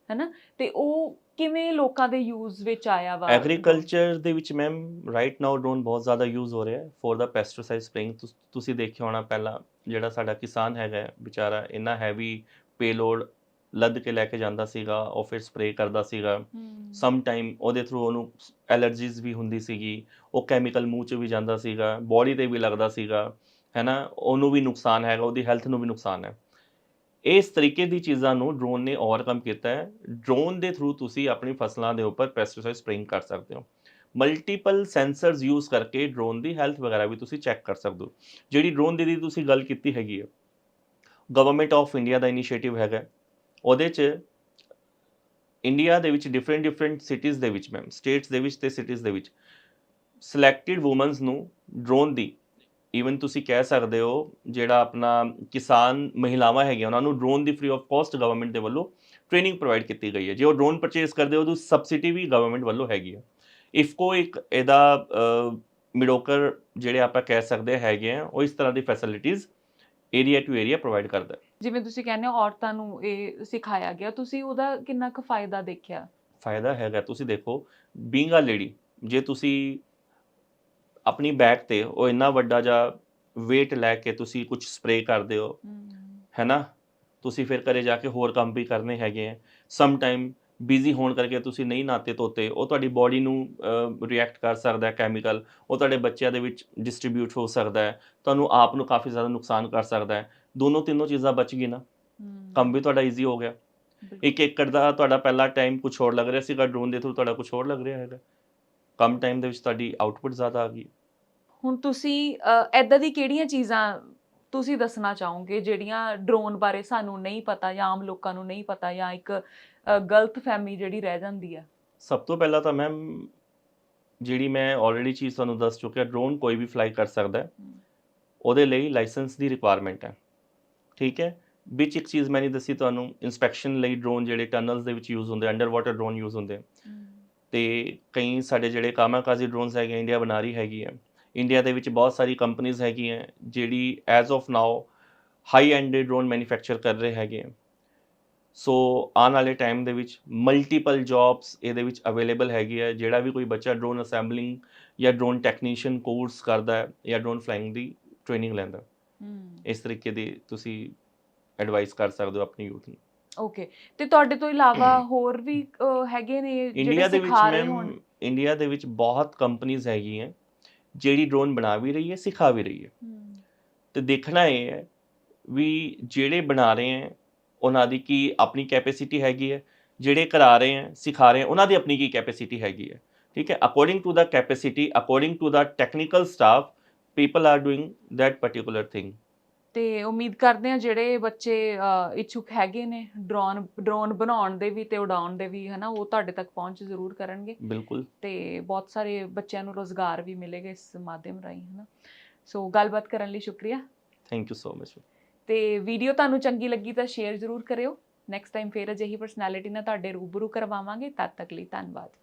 ਹੈਨਾ? ਤੇ ਉਹ ਕਿਵੇਂ ਲੋਕਾਂ ਦੇ ਯੂਜ਼ ਵਿੱਚ ਆਇਆ ਵਾ? ਐਗਰੀਕਲਚਰ ਦੇ ਵਿੱਚ ਮੈਮ ਰਾਈਟ ਨਾਓ ਡਰੋਨ ਬਹੁਤ ਜ਼ਿਆਦਾ ਯੂਜ਼ ਹੋ ਰਿਹਾ ਹੈ ਫॉर ਦਾ ਪੈਸਟੀਸਾਈਡ ਸਪ੍ਰੇਇੰਗ ਤੁਸੀਂ ਦੇਖਿਆ ਹੋਣਾ ਪਹਿਲਾਂ ਜਿਹੜਾ ਸਾਡਾ ਕਿਸਾਨ ਹੈਗਾ ਵਿਚਾਰਾ ਇੰਨਾ ਹੈਵੀ ਪੇਲੋਡ ਲੱਦ ਕੇ ਲੈ ਕੇ ਜਾਂਦਾ ਸੀਗਾ ਉਹ ਫਿਰ ਸਪਰੇਅ ਕਰਦਾ ਸੀਗਾ। ਸਮ ਟਾਈਮ ਉਹਦੇ ਥਰੂ ਉਹਨੂੰ ਐਲਰਜੀਜ਼ ਵੀ ਹੁੰਦੀ ਸੀਗੀ ਉਹ ਕੈਮੀਕਲ ਮੂੰਹ 'ਚ ਵੀ ਜਾਂਦਾ ਸੀਗਾ ਬੋਡੀ ਤੇ ਵੀ ਲੱਗਦਾ ਸੀਗਾ। ਹੈਨਾ, ਉਹਨੂੰ ਵੀ ਨੁਕਸਾਨ ਹੈਗਾ, ਉਹਦੀ ਹੈਲਥ ਨੂੰ ਵੀ ਨੁਕਸਾਨ ਹੈ। ਇਸ ਤਰੀਕੇ ਦੀ ਚੀਜ਼ਾਂ ਨੂੰ ਡਰੋਨ ਨੇ ਓਵਰਕਮ ਕੀਤਾ ਹੈ। ਡਰੋਨ ਦੇ ਥਰੂ ਤੁਸੀਂ ਆਪਣੀ ਫਸਲਾਂ ਦੇ ਉੱਪਰ ਪੈਸਟੀਸਾਈਡ ਸਪ੍ਰੇਇੰਗ ਕਰ ਸਕਦੇ ਹੋ। ਮਲਟੀਪਲ ਸੈਂਸਰਸ ਯੂਜ਼ ਕਰਕੇ ਡਰੋਨ ਦੀ ਹੈਲਥ ਵਗੈਰਾ ਵੀ ਤੁਸੀਂ ਚੈੱਕ ਕਰ ਸਕਦੇ ਹੋ। ਜਿਹੜੀ ਡਰੋਨ ਦੀ ਤੁਸੀਂ ਗੱਲ ਕੀਤੀ ਹੈਗੀ ਹੈ ਗਵਰਨਮੈਂਟ ਆਫ ਇੰਡੀਆ ਦਾ ਇਨੀਸ਼ੀਏਟਿਵ ਹੈਗਾ। ਉਹਦੇ 'ਚ ਇੰਡੀਆ ਦੇ ਵਿੱਚ ਡਿਫਰੈਂਟ ਡਿਫਰੈਂਟ ਸਿਟੀਜ਼ ਦੇ ਵਿੱਚ ਮੈਮ ਸਟੇਟਸ ਦੇ ਵਿੱਚ ਤੇ ਸਿਟੀਜ਼ ਦੇ ਵਿੱਚ ਸਿਲੈਕਟਿਡ ਔਮਨਸ ਨੂੰ ਡਰੋਨ ਦੀ ਈਵਨ ਤੁਸੀਂ ਕਹਿ ਸਕਦੇ ਹੋ ਜਿਹੜਾ ਆਪਣਾ ਕਿਸਾਨ ਮਹਿਲਾਵਾਂ ਹੈਗੀਆਂ ਉਹਨਾਂ ਨੂੰ ਡਰੋਨ ਦੀ ਫ੍ਰੀ ਆਫ ਕਾਸਟ ਗਵਰਨਮੈਂਟ ਦੇ ਵੱਲੋਂ ਟ੍ਰੇਨਿੰਗ ਪ੍ਰੋਵਾਈਡ ਕੀਤੀ ਗਈ ਹੈ। ਜੇ ਉਹ ਡਰੋਨ ਪਰਚੇਸ ਕਰਦੇ ਹੋ ਤਾਂ ਸਬਸਿਡੀ ਵੀ ਗਵਰਨਮੈਂਟ ਵੱਲੋਂ ਹੈਗੀ ਹੈ। ਇਫਕੋ ਇੱਕ ਇਹਦਾ ਮਿਡੋਕਰ ਜਿਹੜੇ ਆਪਾਂ ਕਹਿ ਸਕਦੇ ਹੈਗੇ ਆ ਉਹ ਇਸ ਤਰ੍ਹਾਂ ਦੀ ਫੈਸਿਲਿਟੀਆਂ ਏਰੀਆ ਟੂ ਏਰੀਆ ਪ੍ਰੋਵਾਈਡ ਕਰਦਾ ਜਿਵੇਂ ਤੁਸੀਂ ਕਹਿੰਦੇ ਹੋ ਔਰਤਾਂ ਨੂੰ ਇਹ ਸਿਖਾਇਆ ਗਿਆ ਤੁਸੀਂ ਉਹਦਾ ਕਿੰਨਾ ਕੁ ਫਾਇਦਾ ਦੇਖਿਆ? ਫਾਇਦਾ ਹੈਗਾ। ਤੁਸੀਂ ਦੇਖੋ ਬੀਇੰਗ ਅ ਲੇਡੀ ਜੇ ਤੁਸੀਂ ਆਪਣੀ ਬੈਕ ਤੇ ਉਹ ਇੰਨਾ ਵੱਡਾ ਜਿਹਾ weight ਲੈ ਕੇ ਤੁਸੀਂ ਕੁਝ ਸਪਰੇਅ ਕਰਦੇ ਹੋ ਹੈਨਾ? ਤੁਸੀਂ ਫਿਰ ਘਰੇ ਜਾ ਕੇ ਹੋਰ ਕੰਮ ਵੀ ਕਰਨੇ ਹੈਗੇ ਆ। ਸਮ ਟਾਈਮ ਬਿਜ਼ੀ ਹੋਣ ਕਰਕੇ ਤੁਸੀਂ ਨਹੀਂ ਨਾਤੇ ਧੋਤੇ ਉਹ ਤੁਹਾਡੀ ਬਾਡੀ ਨੂੰ ਰਿਐਕਟ ਕਰ ਸਕਦਾ ਹੈ ਕੈਮੀਕਲ ਉਹ ਤੁਹਾਡੇ ਬੱਚਿਆਂ ਦੇ ਵਿੱਚ ਡਿਸਟ੍ਰੀਬਿਊਟ ਹੋ ਸਕਦਾ ਹੈ ਤੁਹਾਨੂੰ ਆਪ ਨੂੰ ਕਾਫੀ ਜ਼ਿਆਦਾ ਨੁਕਸਾਨ ਕਰ ਸਕਦਾ ਹੈ। ਦੋਨੋਂ ਤਿੰਨੋਂ ਚੀਜ਼ਾਂ ਬਚ ਗਈ ਨਾ। ਕੰਮ ਵੀ ਤੁਹਾਡਾ ਈਜ਼ੀ ਹੋ ਗਿਆ। ਇੱਕ ਏਕੜ ਦਾ ਤੁਹਾਡਾ ਪਹਿਲਾ ਟਾਈਮ ਕੁਝ ਹੋਰ ਲੱਗ ਰਿਹਾ ਸੀਗਾ ਡਰੋਨ ਦੇ ਥਰੂ ਤੁਹਾਡਾ ਕੁਝ ਹੋਰ ਲੱਗ ਰਿਹਾ ਹੈਗਾ। ਕਮ ਟਾਈਮ ਦੇ ਵਿੱਚ ਤੁਹਾਡੀ ਆਊਟਪੁੱਟ ਜ਼ਿਆਦਾ ਆ ਗਈ। ਹੁਣ ਤੁਸੀਂ ਐਦਾਂ ਦੀ ਕਿਹੜੀਆਂ ਚੀਜ਼ਾਂ ਤੁਸੀਂ ਦੱਸਣਾ ਚਾਹੋਗੇ ਜਿਹੜੀਆਂ ਡਰੋਨ ਬਾਰੇ ਸਾਨੂੰ ਨਹੀਂ ਪਤਾ ਜਾਂ ਆਮ ਲੋਕਾਂ ਨੂੰ ਨਹੀਂ ਪਤਾ ਜਾਂ ਇੱਕ ਗਲਤ ਫਹਿਮੀ ਜਿਹੜੀ ਰਹਿ ਜਾਂਦੀ ਆ? ਸਭ ਤੋਂ ਪਹਿਲਾਂ ਤਾਂ ਮੈਮ ਜਿਹੜੀ ਮੈਂ ਆਲਰੇਡੀ ਚੀਜ਼ ਤੁਹਾਨੂੰ ਦੱਸ ਚੁੱਕਿਆ ਡਰੋਨ ਕੋਈ ਵੀ ਫਲਾਈ ਕਰ ਸਕਦਾ ਹੈ। ਉਹਦੇ ਲਈ ਲਾਇਸੈਂਸ ਦੀ ਰਿਕੁਆਇਰਮੈਂਟ ਹੈ। ਠੀਕ ਹੈ? ਵਿੱਚ ਇੱਕ ਚੀਜ਼ ਮੈਂ ਨਹੀਂ ਦੱਸੀ ਤੁਹਾਨੂੰ ਇਨਸਪੈਕਸ਼ਨ ਲਈ ਡਰੋਨ ਜਿਹੜੇ ਟਨਲਸ ਦੇ ਵਿੱਚ ਯੂਜ਼ ਹੁੰਦੇ ਅੰਡਰ ਵਾਟਰ ਡਰੋਨ ਯੂਜ਼ ਹੁੰਦੇ ਤੇ ਕਈ ਸਾਡੇ ਜਿਹੜੇ ਕਾਮਾਕਾਜ਼ੀ ਡਰੋਨਸ ਹੈਗੇ ਇੰਡੀਆ ਬਣਾ ਰਹੀ ਹੈਗੀ ਹੈ ਇੰਡੀਆ ਦੇ ਵਿੱਚ ਬਹੁਤ ਸਾਰੀ ਕੰਪਨੀਆਂ ਹੈਗੀਆਂ ਜਿਹੜੀ as of now high end drone manufacture ਕਰ ਰਹੇ ਹੈਗੇ ਸੋ ਆਉਣ ਵਾਲੇ ਟਾਈਮ ਦੇ ਵਿੱਚ ਮਲਟੀਪਲ ਜੌਬਸ ਇਹਦੇ ਵਿੱਚ ਅਵੇਲੇਬਲ ਹੈਗੀ ਹੈ ਜਿਹੜਾ ਵੀ ਕੋਈ ਬੱਚਾ ਡਰੋਨ ਅਸੈਂਬਲਿੰਗ ਜਾਂ ਡਰੋਨ ਟੈਕਨੀਸ਼ੀਅਨ ਕੋਰਸ ਕਰਦਾ ਹੈ ਜਾਂ ਡਰੋਨ ਫਲਾਈਂਗ ਦੀ ਟ੍ਰੇਨਿੰਗ ਲੈਂਦਾ ਇਸ ਤਰੀਕੇ ਦੀ ਤੁਸੀਂ ਐਡਵਾਈਸ ਕਰ ਸਕਦੇ ਹੋ ਆਪਣੀ ਯੂਥ ਨੂੰ। ਓਕੇ ਤੇ ਤੁਹਾਡੇ ਤੋਂ ਇਲਾਵਾ ਹੋਰ ਵੀ ਹੈਗੇ ਨੇ ਜਿਹੜੇ ਸਿਖਾ ਰਹੇ ਹੋਣ? ਇੰਡੀਆ ਦੇ ਵਿੱਚ ਬਹੁਤ ਕੰਪਨੀਆਂ ਹੈਗੀਆਂ। ਜਿਹੜੀ ਡਰੋਨ ਬਣਾ ਵੀ ਰਹੀ ਹੈ ਸਿਖਾ ਵੀ ਰਹੀ ਹੈ। ਤੇ ਦੇਖਣਾ ਇਹ ਹੈ ਵੀ ਜਿਹੜੇ ਬਣਾ ਰਹੇ ਹੈ ਉਹਨਾਂ ਦੀ ਕੀ ਆਪਣੀ ਕੈਪੈਸਿਟੀ ਹੈਗੀ ਹੈ ਜਿਹੜੇ ਕਰਾ ਰਹੇ ਹੈ ਸਿਖਾ ਰਹੇ ਹੈ ਉਹਨਾਂ ਦੀ ਆਪਣੀ ਕੀ ਕੈਪੈਸਿਟੀ ਹੈਗੀ ਹੈ। ਠੀਕ ਹੈ according to the capacity according to the technical staff people are doing that particular thing ਤੇ ਉਮੀਦ ਕਰਦੇ ਆ ਜਿਹੜੇ ਬੱਚੇ ਇੱਛੁਕ ਹੈਗੇ ਨੇ ਡਰੋਨ ਡਰੋਨ ਬਣਾਉਣ ਦੇ ਵੀ ਤੇ ਉਡਾਉਣ ਦੇ ਵੀ ਹਨਾ ਉਹ ਤੁਹਾਡੇ ਤੱਕ ਪਹੁੰਚ ਜ਼ਰੂਰ ਕਰਨਗੇ। ਬਿਲਕੁਲ। ਤੇ ਬਹੁਤ ਸਾਰੇ ਬੱਚਿਆਂ ਨੂੰ ਰੋਜ਼ਗਾਰ ਵੀ ਮਿਲੇਗਾ ਇਸ ਮਾਧਿਅਮ ਰਾਹੀਂ ਹਨਾ। ਸੋ ਗੱਲਬਾਤ ਕਰਨ ਲਈ ਸ਼ੁਕਰੀਆ। ਥੈਂਕ ਯੂ ਸੋ ਮਚ ਤੇ ਵੀਡੀਓ ਤੁਹਾਨੂੰ ਚੰਗੀ ਲੱਗੀ ਤਾਂ ਸ਼ੇਅਰ ਜ਼ਰੂਰ ਕਰਿਓ। ਨੈਕਸਟ ਟਾਈਮ ਫੇਰ ਅਜਿਹੀ ਪਰਸਨੈਲਿਟੀ ਨਾਲ ਤੁਹਾਡੇ ਰੂਬਰੂ ਕਰਵਾਵਾਂਗੇ। ਤਦ ਤੱਕ ਲਈ ਧੰਨਵਾਦ।